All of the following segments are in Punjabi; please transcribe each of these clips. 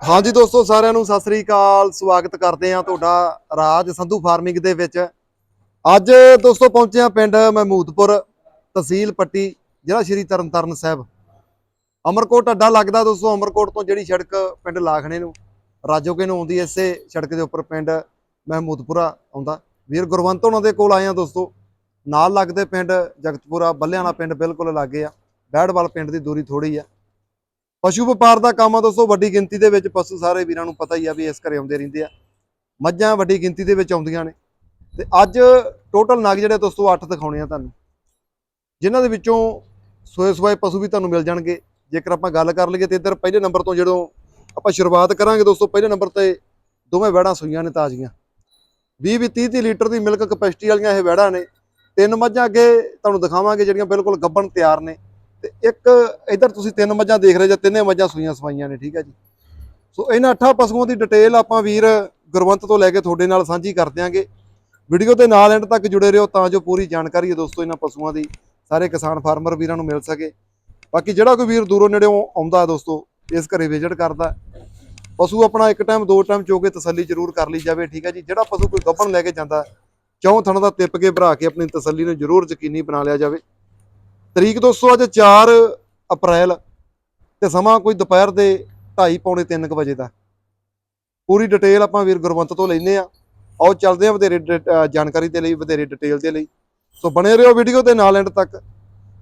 ਹਾਂਜੀ ਦੋਸਤੋ, ਸਾਰਿਆਂ ਨੂੰ ਸਤਿ ਸ੍ਰੀ ਅਕਾਲ। ਸਵਾਗਤ ਕਰਦੇ ਹਾਂ ਤੁਹਾਡਾ ਰਾਜ ਸੰਧੂ ਫਾਰਮਿੰਗ ਦੇ ਵਿੱਚ। ਅੱਜ ਦੋਸਤੋ, ਪਹੁੰਚੇ ਹਾਂ ਪਿੰਡ ਮਹਿਮੂਦਪੁਰ ਤਹਿਸੀਲ ਪੱਟੀ, ਜ਼ਿਲ੍ਹਾ ਸ਼੍ਰੀ ਤਰਨਤਾਰਨ ਸਾਹਿਬ। ਅਮਰਕੋਟ ਅੱਡਾ ਲੱਗਦਾ ਦੋਸਤੋ, ਅਮਰਕੋਟ ਤੋਂ ਜਿਹੜੀ ਸੜਕ ਪਿੰਡ ਲਾਖਣੇ ਨੂੰ, ਰਾਜੋਕੇ ਨੂੰ ਆਉਂਦੀ ਇਸੇ ਸੜਕ ਦੇ ਉੱਪਰ ਪਿੰਡ ਮਹਿਮੂਦਪੁਰਾ ਆਉਂਦਾ। ਵੀਰ ਗੁਰਵੰਤ ਉਹਨਾਂ ਦੇ ਕੋਲ ਆਏ ਆ ਦੋਸਤੋ। ਨਾਲ ਲੱਗਦੇ ਪਿੰਡ ਜਗਤਪੁਰਾ ਬੱਲਿਆਂ ਵਾਲਾ ਪਿੰਡ ਬਿਲਕੁਲ ਲਾਗੇ ਆ। ਬੈੜਵਾਲ ਪਿੰਡ ਦੀ ਦੂਰੀ ਥੋੜੀ ਆ। ਪਸ਼ੂ ਵਪਾਰ ਦਾ ਕੰਮ ਆ ਦੋਸਤੋ, ਵੱਡੀ ਗਿਣਤੀ ਦੇ ਵਿੱਚ ਪਸ਼ੂ ਸਾਰੇ ਵੀਰਾਂ ਨੂੰ ਪਤਾ ਹੀ ਆ ਵੀ ਇਸ ਘਰੇ ਆਉਂਦੇ ਰਹਿੰਦੇ ਆ। ਮੱਝਾਂ ਵੱਡੀ ਗਿਣਤੀ ਦੇ ਵਿੱਚ ਆਉਂਦੀਆਂ ਨੇ। ਤੇ ਅੱਜ ਟੋਟਲ ਨਗ ਜਿਹੜੇ ਦੋਸਤੋ 8 ਦਿਖਾਉਣੇ ਆ ਤੁਹਾਨੂੰ। ਜਿਨ੍ਹਾਂ ਦੇ ਵਿੱਚੋਂ ਸੋਏ ਸੋਏ ਪਸ਼ੂ ਵੀ ਤੁਹਾਨੂੰ ਮਿਲ ਜਾਣਗੇ। ਜੇਕਰ ਆਪਾਂ ਗੱਲ ਕਰ ਲਈਏ ਤੇ ਇੱਧਰ ਪਹਿਲੇ ਨੰਬਰ ਤੋਂ ਜਦੋਂ ਆਪਾਂ ਸ਼ੁਰੂਆਤ ਕਰਾਂਗੇ ਦੋਸਤੋ, ਪਹਿਲੇ ਨੰਬਰ ਤੇ ਦੋਵੇਂ ਵੈੜਾਂ ਸੂਈਆਂ ਨੇ ਤਾਜ਼ੀਆਂ। 20 20 30 30 ਲੀਟਰ ਦੀ ਮਿਲਕ ਕਪੈਸਿਟੀ ਵਾਲੀਆਂ ਇਹ ਵੈੜਾਂ ਨੇ। ਤਿੰਨ ਮੱਝਾਂ ਅੱਗੇ ਤੁਹਾਨੂੰ ਦਿਖਾਵਾਂਗੇ ਜਿਹੜੀਆਂ ਬਿਲਕੁਲ ਗੱਬਣ ਤਿਆਰ ਨੇ। ਤੇ ਇੱਕ ਇਧਰ ਤੁਸੀਂ ਤਿੰਨ ਮੱਝਾਂ ਦੇਖ ਰਹੇ ਜਾਂ ਤਿੰਨੇ ਮੱਝਾਂ ਸੂਈਆਂ ਸਵਾਈਆਂ ਨੇ, ਠੀਕ ਹੈ ਜੀ। ਸੋ ਇਹਨਾਂ ਅੱਠਾਂ ਪਸ਼ੂਆਂ ਦੀ ਡਿਟੇਲ ਆਪਾਂ ਵੀਰ ਗੁਰਵੰਤ ਤੋਂ ਲੈ ਕੇ ਤੁਹਾਡੇ ਨਾਲ ਸਾਂਝੀ ਕਰ ਦਿਆਂਗੇ। ਵੀਡੀਓ ਦੇ ਨਾਲ ਐਂਡ ਤੱਕ ਜੁੜੇ ਰਹੋ ਤਾਂ ਜੋ ਪੂਰੀ ਜਾਣਕਾਰੀ ਹੈ ਦੋਸਤੋ ਇਹਨਾਂ ਪਸ਼ੂਆਂ ਦੀ, ਸਾਰੇ ਕਿਸਾਨ ਫਾਰਮਰ ਵੀਰਾਂ ਨੂੰ ਮਿਲ ਸਕੇ। ਬਾਕੀ ਜਿਹੜਾ ਕੋਈ ਵੀਰ ਦੂਰੋਂ ਨੇੜਿਓਂ ਆਉਂਦਾ ਦੋਸਤੋ, ਇਸ ਘਰੇ ਵਿਜ਼ਿਟ ਕਰਦਾ। ਪਸ਼ੂ ਆਪਣਾ ਇੱਕ ਟਾਈਮ ਦੋ ਟਾਈਮ ਚੋ ਕੇ ਤਸੱਲੀ ਜ਼ਰੂਰ ਕਰ ਲਈ ਜਾਵੇ, ਠੀਕ ਹੈ ਜੀ। ਜਿਹੜਾ ਪਸ਼ੂ ਕੋਈ ਗੱਭਣ ਲੈ ਕੇ ਜਾਂਦਾ, ਚੌਂ ਥਣ ਦਾ ਤਿੱਪ ਕੇ ਭਰਾ ਕੇ ਆਪਣੀ ਤਸੱਲੀ ਨੂੰ ਜ਼ਰੂਰ ਯਕੀਨੀ ਬਣਾ ਲਿਆ ਜਾਵੇ। ਤਰੀਕ ਦੋਸਤੋ ਅੱਜ 4 ਅਪ੍ਰੈਲ ਤੇ ਸਮਾਂ ਕੋਈ ਦੁਪਹਿਰ ਦੇ 2:30 ਪੌਣੇ 3 ਵਜੇ ਦਾ। ਪੂਰੀ ਡਿਟੇਲ ਆਪਾਂ ਵੀਰ ਗੁਰਵੰਤ ਤੋਂ ਲੈਨੇ ਆ ਆਓ ਚੱਲਦੇ ਆ ਵਧੇਰੇ ਜਾਣਕਾਰੀ ਦੇ ਲਈ ਵਧੇਰੇ ਡਿਟੇਲ ਦੇ ਲਈ। ਸੋ ਬਣੇ ਰਹੋ ਵੀਡੀਓ ਦੇ ਨਾਲ ਐਂਡ ਤੱਕ।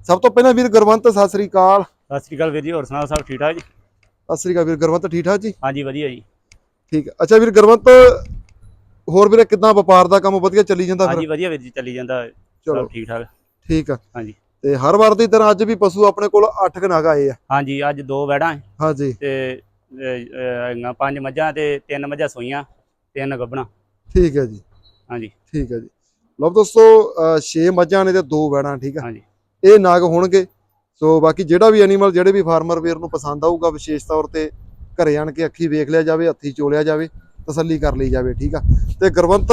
ਸਭ ਤੋਂ ਪਹਿਲਾਂ ਵੀਰ ਗੁਰਵੰਤ ਸਤਿ ਸ੍ਰੀ ਅਕਾਲ। ਸਤਿ ਸ਼੍ਰੀ ਅਕਾਲ ਵੀਰ ਜੀ ਹੋਰ ਸੁਣਾਓ ਸਭ ਠੀਕ ਠਾਕ ਜੀ? ਸਤਿ ਸ੍ਰੀ ਅਕਾਲ ਵੀਰ ਗੁਰਵੰਤ ਠੀਕ ਠਾਕ ਜੀ? ਹਾਂਜੀ ਵਧੀਆ ਜੀ। ਠੀਕ। ਅੱਛਾ ਵੀਰ ਗੁਰਵੰਤ ਹੋਰ ਵੀਰੇ ਕਿਦਾਂ ਵਪਾਰ ਦਾ ਕੰਮ ਵਧੀਆ ਚੱਲੀ ਜਾਂਦਾ ਹਾਂਜੀ ਫਿਰ ਵਧੀਆ ਵੀਰ ਜੀ ਚੱਲੀ ਜਾਂਦਾ। ਚਲੋ। ਠੀਕ ਠਾਕ। ਠੀਕ ਆ। ਹਾਂਜੀ। ਤੇ ਹਰ ਵਾਰ ਦੀ ਤਰ੍ਹਾਂ ਅੱਜ ਵੀ ਪਸ਼ੂ ਆਪਣੇ ਕੋਲ 8 ਕਨਾਗ ਆਏ ਆ। ਹਾਂਜੀ ਅੱਜ ਦੋ ਵੈੜਾਂ ਹੈ ਹਾਂਜੀ। ਤੇ ਹੈਗੀਆਂ ਪੰਜ ਮੱਝਾਂ ਤੇ ਤਿੰਨ ਮੱਝਾਂ ਸੋਈਆਂ ਤਿੰਨ ਗੱਭਣਾ। ਠੀਕ ਹੈ ਜੀ। ਹਾਂਜੀ। ਠੀਕ ਹੈ ਜੀ। ਲਓ ਦੋਸਤੋ 6 ਮੱਝਾਂ ਨੇ ਤੇ ਦੋ ਵੈੜਾਂ ਠੀਕ ਆ? ਹਾਂਜੀ। ਇਹ ਨਾਗ ਹੋਣਗੇ। ਸੋ ਬਾਕੀ ਜਿਹੜਾ ਵੀ ਐਨੀਮਲ ਜਿਹੜੇ ਵੀ ਫਾਰਮਰ ਵੀਰ ਨੂੰ ਪਸੰਦ ਆਊਗਾ ਵਿਸ਼ੇਸ਼ ਤੌਰ ਤੇ ਘਰੇ ਆਣ ਕੇ ਅੱਖੀ ਵੇਖ ਲਿਆ ਜਾਵੇ ਹੱਥੀ ਚੋਲਿਆ ਜਾਵੇ ਤਸੱਲੀ ਕਰ ਲਈ ਜਾਵੇ ਠੀਕ ਆ? ਤੇ ਗੁਰਵੰਤ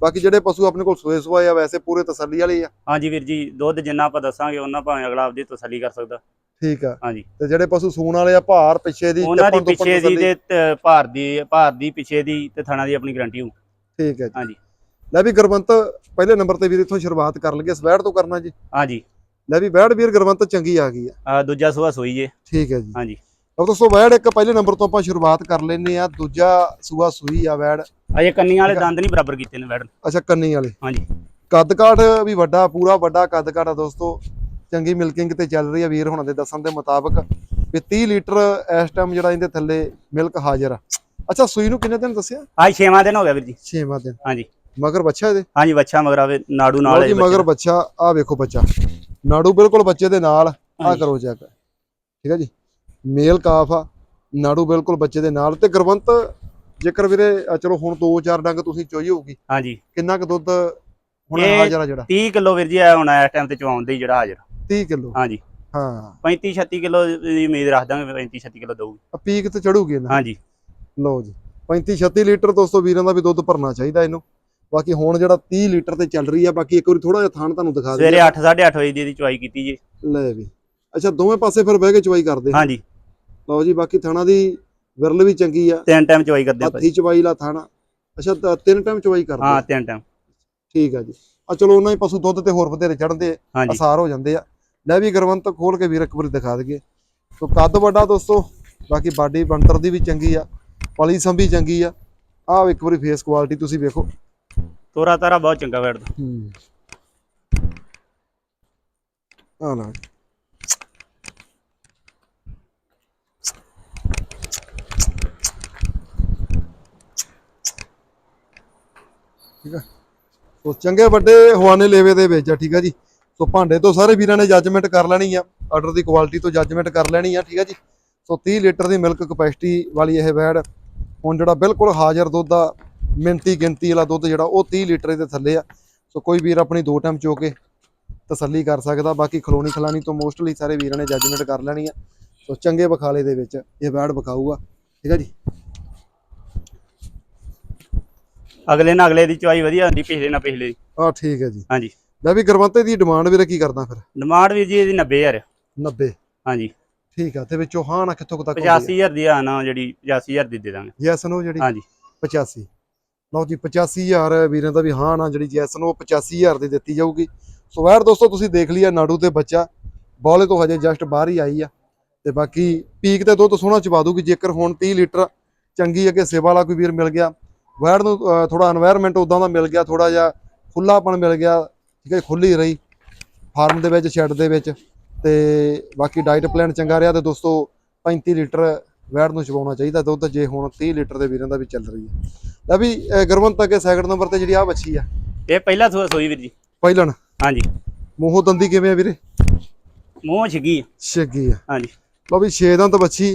ਬਾਕੀ ਜਿਹੜੇ ਪਸ਼ੂ ਆਪਣੇ ਕੋਲ ਸੋਏ ਸੋਏ ਆ ਵੈਸੇ ਪੂਰੇ ਤਸੱਲੀ ਵਾਲੇ ਆ। ਹਾਂਜੀ ਵੀਰ ਜੀ ਦੁੱਧ ਜਿੰਨਾ ਆਪਾਂ ਦੱਸਾਂਗੇ ਉਹਨਾਂ ਭਾਵੇਂ ਅਗਲਾ ਆਪਦੀ ਤਸੱਲੀ ਕਰ ਸਕਦਾ। ਠੀਕ ਆ। ਹਾਂਜੀ। ਤੇ ਜਿਹੜੇ ਪਸ਼ੂ ਸੂਣ ਵਾਲੇ ਆ ਭਾਰ ਪਿੱਛੇ ਦੀ ਉਹਨਾਂ ਦੀ ਪਿੱਛੇ ਦੀ। ਤੇ ਭਾਰ ਦੀ ਭਾਰ ਦੀ ਪਿੱਛੇ ਦੀ ਤੇ ਥਣਾ ਦੀ ਆਪਣੀ ਗਾਰੰਟੀ ਹੋ ਠੀਕ ਹੈ ਜੀ। ਹਾਂਜੀ। ਲੈ ਵੀ ਗੁਰਵੰਤ ਪਹਿਲੇ ਨੰਬਰ ਤੇ ਵੀਰ ਇੱਥੋਂ ਸ਼ੁਰੂਆਤ ਕਰ ਲਈਏ ਸਵੈੜ ਤੋਂ ਕਰਨਾ ਜੀ। ਹਾਂਜੀ। ਲੈ ਵੀ ਵੈੜ ਵੀਰ ਗੁਰਵੰਤ ਚੰਗੀ ਆ ਗਈ ਆ। ਦੂਜਾ ਸੂਆ ਸੋਈ ਜੇ। ਠੀਕ ਹੈ ਜੀ। ਹਾਂਜੀ। ਲਓ ਦੋਸਤੋ ਵੈੜ ਇੱਕ ਪਹਿਲੇ ਨੰਬਰ ਤੋਂ ਆਪਾਂ ਸ਼ੁਰੂਆਤ ਕਰ ਲੈਨੇ ਆ ਦੂਜਾ ਸੂਆ ਸੂਈ ਆ ਵੈੜ। ਅਜੇ ਕੰਨੀਆਂ ਵਾਲੇ। ਦੰਦ ਨਹੀਂ ਬਰਾਬਰ ਕੀਤੇ ਨੇ ਵੈੜ ਅੱਛਾ ਕੰਨੀ ਵਾਲੇ। ਹਾਂਜੀ। ਕੱਦ ਕਾਠ ਵੀ ਵੱਡਾ ਪੂਰਾ ਵੱਡਾ ਕੱਦ ਕਾਠ ਆ ਦੋਸਤੋ। ਚੰਗੀ ਮਿਲਕਿੰਗ ਤੇ ਚੱਲ ਰਹੀ ਆ ਵੀਰ ਹੁਣਾਂ ਦੇ ਦੱਸਣ ਦੇ ਮੁਤਾਬਕ ਵੀ 30 ਲੀਟਰ ਇਸ ਟਾਈਮ ਜਿਹੜਾ ਇਹਦੇ ਥੱਲੇ ਮਿਲਕ ਹਾਜ਼ਰ ਆ। ਅੱਛਾ ਸੂਈ ਨੂੰ ਕਿੰਨੇ ਦਿਨ ਦੱਸਿਆ? ਅੱਜ ਛੇਵਾਂ ਦਿਨ ਹੋ ਗਿਆ ਵੀਰ ਜੀ। 6ਵਾਂ ਦਿਨ। ਹਾਂਜੀ। ਮਗਰ ਬੱਚਾ ਇਹਦੇ? ਹਾਂਜੀ ਬੱਚਾ ਮਗਰ ਆਵੇ ਨਾੜੂ ਨਾਲ ਹੈ। ਮਗਰ ਬੱਚਾ ਆ ਵੇਖੋ ਬੱਚਾ। ਨਾੜੂ ਬਿਲਕੁਲ ਬੱਚੇ ਦੇ ਨਾਲ ਆ। ਕਰੋ ਚੈੱਕ ਠੀਕ ਹੈ ਜੀ? ਮੇਲ ਕਾਫ ਆ ਨਾੜੂ ਬਿਲਕੁਲ ਬੱਚੇ ਦੇ ਨਾਲ। ਤੇ ਗੁਰਵੰਤ ਜੇਕਰ ਵੀਰੇ ਚਲੋ ਹੁਣ 2-4 ਡੰਗ ਤੁਸੀਂ ਚੋਈ ਹੋਊਗੀ। ਹਾਂਜੀ। ਕਿੰਨਾ ਕੁ ਦੁੱਧ ਹੁਣ ਹਾਜ਼ਰ ਆ ਜਿਹੜਾ? 30 ਕਿਲੋ ਵੀਰ ਜੀ ਆ ਹੁਣ ਇਸ ਟਾਈਮ ਤੇ ਚਵਾਉਂਦੇ ਹੀ ਜਿਹੜਾ ਹਾਜ਼ਰ। 30 ਕਿਲੋ? ਹਾਂਜੀ। ਹਾਂ। 35 36 ਕਿਲੋ ਦੀ ਉਮੀਦ ਰੱਖ ਦਾਂਗੇ 35 36 ਕਿਲੋ ਦਊਗੀ। ਆ ਪੀਕ ਤੇ ਚੜੂਗੀ ਇਹਨਾਂ ਹਾਂਜੀ। ਲਓ ਜੀ 35-36 ਲੀਟਰ ਦੋਸਤੋ ਵੀਰਾਂ ਦਾ ਵੀ ਦੁੱਧ ਭਰਨਾ ਚਾਹੀਦਾ ਇਹਨੂੰ। ਬਾਕੀ ਹੁਣ ਜਿਹੜਾ 30 ਲੀਟਰ ਤੇ ਚੱਲ ਰਹੀ ਆ ਬਾਕੀ ਇੱਕ ਵਾਰੀ ਥੋੜਾ ਜਿਹਾ ਥਾਣ ਤੁਹਾਨੂੰ ਦਿਖਾ ਸਵੇਰੇ ਦਿੰਦੇ 8 8:30 ਵਜੇ ਦੀ ਚਵਾਈ ਕੀਤੀ ਜੀ। ਲੈ ਵੀ। ਅੱਛਾ ਦੋਵੇਂ ਪਾਸੇ ਫਿਰ ਬਹਿ ਕੇ ਚਵਾਈ ਕਰਦੇ ਹਾਂਜੀ। ਲਓ ਜੀ ਬਾਕੀ ਥਾਣਾ ਦੀ ਵਿਰਲ ਵੀ ਚੰਗੀ ਆ। ਤਿੰਨ ਟਾਈਮ ਚਵਾਈ ਕਰਦੇ ਜੀ। ਹੱਥੀ ਚਵਾਈ ਲਾ ਥਾਣਾ। ਅੱਛਾ ਤ- ਤਿੰਨ ਟਾਈਮ ਚਵਾਈ ਕਰਦੇ ਹਾਂ ਆ। ਤਿੰਨ ਟਾਈਮ ਠੀਕ ਆ ਜੀ। ਆ ਚਲੋ ਉਹਨਾਂ ਹੀ ਪਸ਼ੂ ਦੁੱਧ ਤੇ ਹੋਰ ਵਧੇਰੇ ਚੜਦੇ ਅਸਾਰ ਹੋ ਜਾਂਦੇ ਆ। ਲੈ ਵੀ ਗਰਵੰਤ ਖੋਲ ਕੇ ਵੀਰ ਇੱਕ ਵਾਰੀ ਦਿਖਾ ਦਈਏ। ਸੋ ਕੱਦ ਵੱਡਾ ਦੋਸਤੋ ਬਾਕੀ ਬਾਡੀ ਬਣਤਰ ਦੀ ਵੀ ਚੰਗੀ ਆ ਪਲੀ ਸੰਭੀ ਚੰਗੀ ਆ। ਆਹ ਇੱਕ ਵਾਰੀ ਫੇਸ ਕੁਆਲਿਟੀ ਤੁਸੀਂ ਵੇਖੋ। ਤੋਰਾ ਤਾਰਾ ਬਹੁਤ ਚੰਗਾ ਬੈਠਦਾ। ਹੂੰ। ਆ ਨਾ ਠੀਕ ਆ? ਸੋ ਚੰਗੇ ਵੱਡੇ ਹਵਾਨੇ ਲੇਵੇ ਦੇ ਵਿੱਚ ਆ, ਠੀਕ ਆ ਜੀ। ਸੋ ਭਾਂਡੇ ਤੋਂ ਸਾਰੇ ਵੀਰਾਂ ਨੇ ਜੱਜਮੈਂਟ ਕਰ ਲੈਣੀ ਆ। ਆਰਡਰ ਦੀ ਕੁਆਲਿਟੀ ਤੋਂ ਜੱਜਮੈਂਟ ਕਰ ਲੈਣੀ ਆ, ਠੀਕ ਆ ਜੀ। ਸੋ 30 ਲੀਟਰ ਦੀ ਮਿਲਕ ਕਪੈਸਿਟੀ ਵਾਲੀ ਇਹ ਵੈੜ ਹੁਣ ਜਿਹੜਾ ਬਿਲਕੁਲ ਹਾਜ਼ਰ ਦੁੱਧ ਆ, ਮਿੰਤੀ ਗਿਣਤੀ ਵਾਲਾ ਦੁੱਧ ਜਿਹੜਾ, ਉਹ 30 ਲੀਟਰ ਦੇ ਥੱਲੇ ਆ। ਸੋ ਕੋਈ ਵੀਰ ਆਪਣੀ ਦੋ ਟਾਈਮ ਚੋ ਕੇ ਤਸੱਲੀ ਕਰ ਸਕਦਾ, ਬਾਕੀ ਖਲੋਣੀ ਖਲਾਣੀ ਤੋਂ ਮੋਸਟਲੀ ਸਾਰੇ ਵੀਰਾਂ ਨੇ ਜੱਜਮੈਂਟ ਕਰ ਲੈਣੀ ਆ। ਸੋ ਚੰਗੇ ਬਖਾਲੇ ਦੇ ਵਿੱਚ ਇਹ ਵੈੜ ਵਿਖਾਊਗਾ, ਠੀਕ ਆ ਜੀ। ਅਗਲੇ ਨਾਲ ਅਗਲੇ ਦੀ ਚਵਾਈ ਵਧੀਆ ਹੁੰਦੀ ਪਿਛਲੇ ਨਾਲ ਪਿਛਲੇ ਦੀ। ਆ ਠੀਕ ਹੈ ਜੀ। ਹਾਂਜੀ। ਲੈ ਵੀ ਗਰਵੰਤੇ ਦੀ ਡਿਮਾਂਡ ਵੀਰੇ ਕੀ ਕਰਦਾ ਫਿਰ? ਡਿਮਾਂਡ ਵੀਰ ਜੀ ਇਹਦੀ 90000 90 ਹਾਂਜੀ। ਠੀਕ ਆ ਤੇ ਵਿੱਚੋਂ ਹਾਂ ਨਾ ਕਿੱਥੋਂ ਤੱਕ 85000 ਦੀ ਆ ਨਾ ਜਿਹੜੀ 85000 ਦੀ ਦੇ ਦਾਂਗੇ। ਯੈਸ ਨੋ ਜਿਹੜੀ? ਹਾਂਜੀ। 85 ਲਓ ਜੀ 85000 ਵੀਰਾਂ ਦਾ ਵੀ ਹਾਂ ਨਾ ਜਿਹੜੀ ਜੈਸ ਨੂੰ ਉਹ 85000 ਦੀ ਦਿੱਤੀ ਜਾਊਗੀ। ਸੋ ਵੈਰ ਦੋਸਤੋ ਤੁਸੀਂ ਦੇਖ ਲਿਆ ਨਾੜੂ ਤੇ ਬੱਚਾ। ਬੌਲੇ ਤੋਂ ਹਜੇ ਜਸਟ ਬਾਹਰ ਹੀ ਆਈ ਆ। ਤੇ ਬਾਕੀ ਪੀਕ ਤੇ ਦੁੱਧ ਸੋਹਣਾ ਚਵਾ ਦੂਗੀ ਜੇਕਰ ਹੁਣ 30 ਲੀਟਰ ਚੰਗੀ ਅੱਗੇ ਸੇਵਾ ਵਾਲਾ ਕੋਈ ਵੀਰ ਮਿਲ ਗਿਆ ਵੈੜ ਨੂੰ ਥੋੜਾ এনवायरमेंट ਉਦਾਂ ਦਾ ਮਿਲ ਗਿਆ ਥੋੜਾ ਜਿਹਾ ਖੁੱਲਾਪਣ ਮਿਲ ਗਿਆ ਠੀਕ ਹੈ ਖੁੱਲੀ ਰਹੀ ਫਾਰਮ ਦੇ ਵਿੱਚ ਸ਼ੈੱਡ ਦੇ ਵਿੱਚ ਤੇ ਬਾਕੀ ਡਾਈਟ ਪਲਾਨ ਚੰਗਾ ਰਿਹਾ ਤੇ ਦੋਸਤੋ 35 ਲੀਟਰ ਵੈੜ ਨੂੰ ਚਵਾਉਣਾ ਚਾਹੀਦਾ ਦੁੱਧ ਜੇ ਹੁਣ 30 ਲੀਟਰ ਦੇ ਵੀਰਾਂ ਦਾ ਵੀ ਚੱਲ ਰਹੀ ਹੈ। ਲੈ ਵੀ ਗੁਰਵੰਤ ਅੱਗੇ ਸੈਕਿੰਡ ਨੰਬਰ ਤੇ ਜਿਹੜੀ ਆ ਬੱਚੀ ਆ। ਇਹ ਪਹਿਲਾ ਸੋਈ ਵੀਰ ਜੀ। ਪਹਿਲਣ। ਹਾਂਜੀ। ਮੂੰਹੋਂ ਦੰਦੀ ਕਿਵੇਂ ਆ ਵੀਰੇ? ਮੂੰਹ ਛਿੱਗੀ ਆ। ਛਿੱਗੀ ਆ। ਹਾਂਜੀ। ਲਓ ਵੀ 6 ਦੰਦ ਬੱਚੀ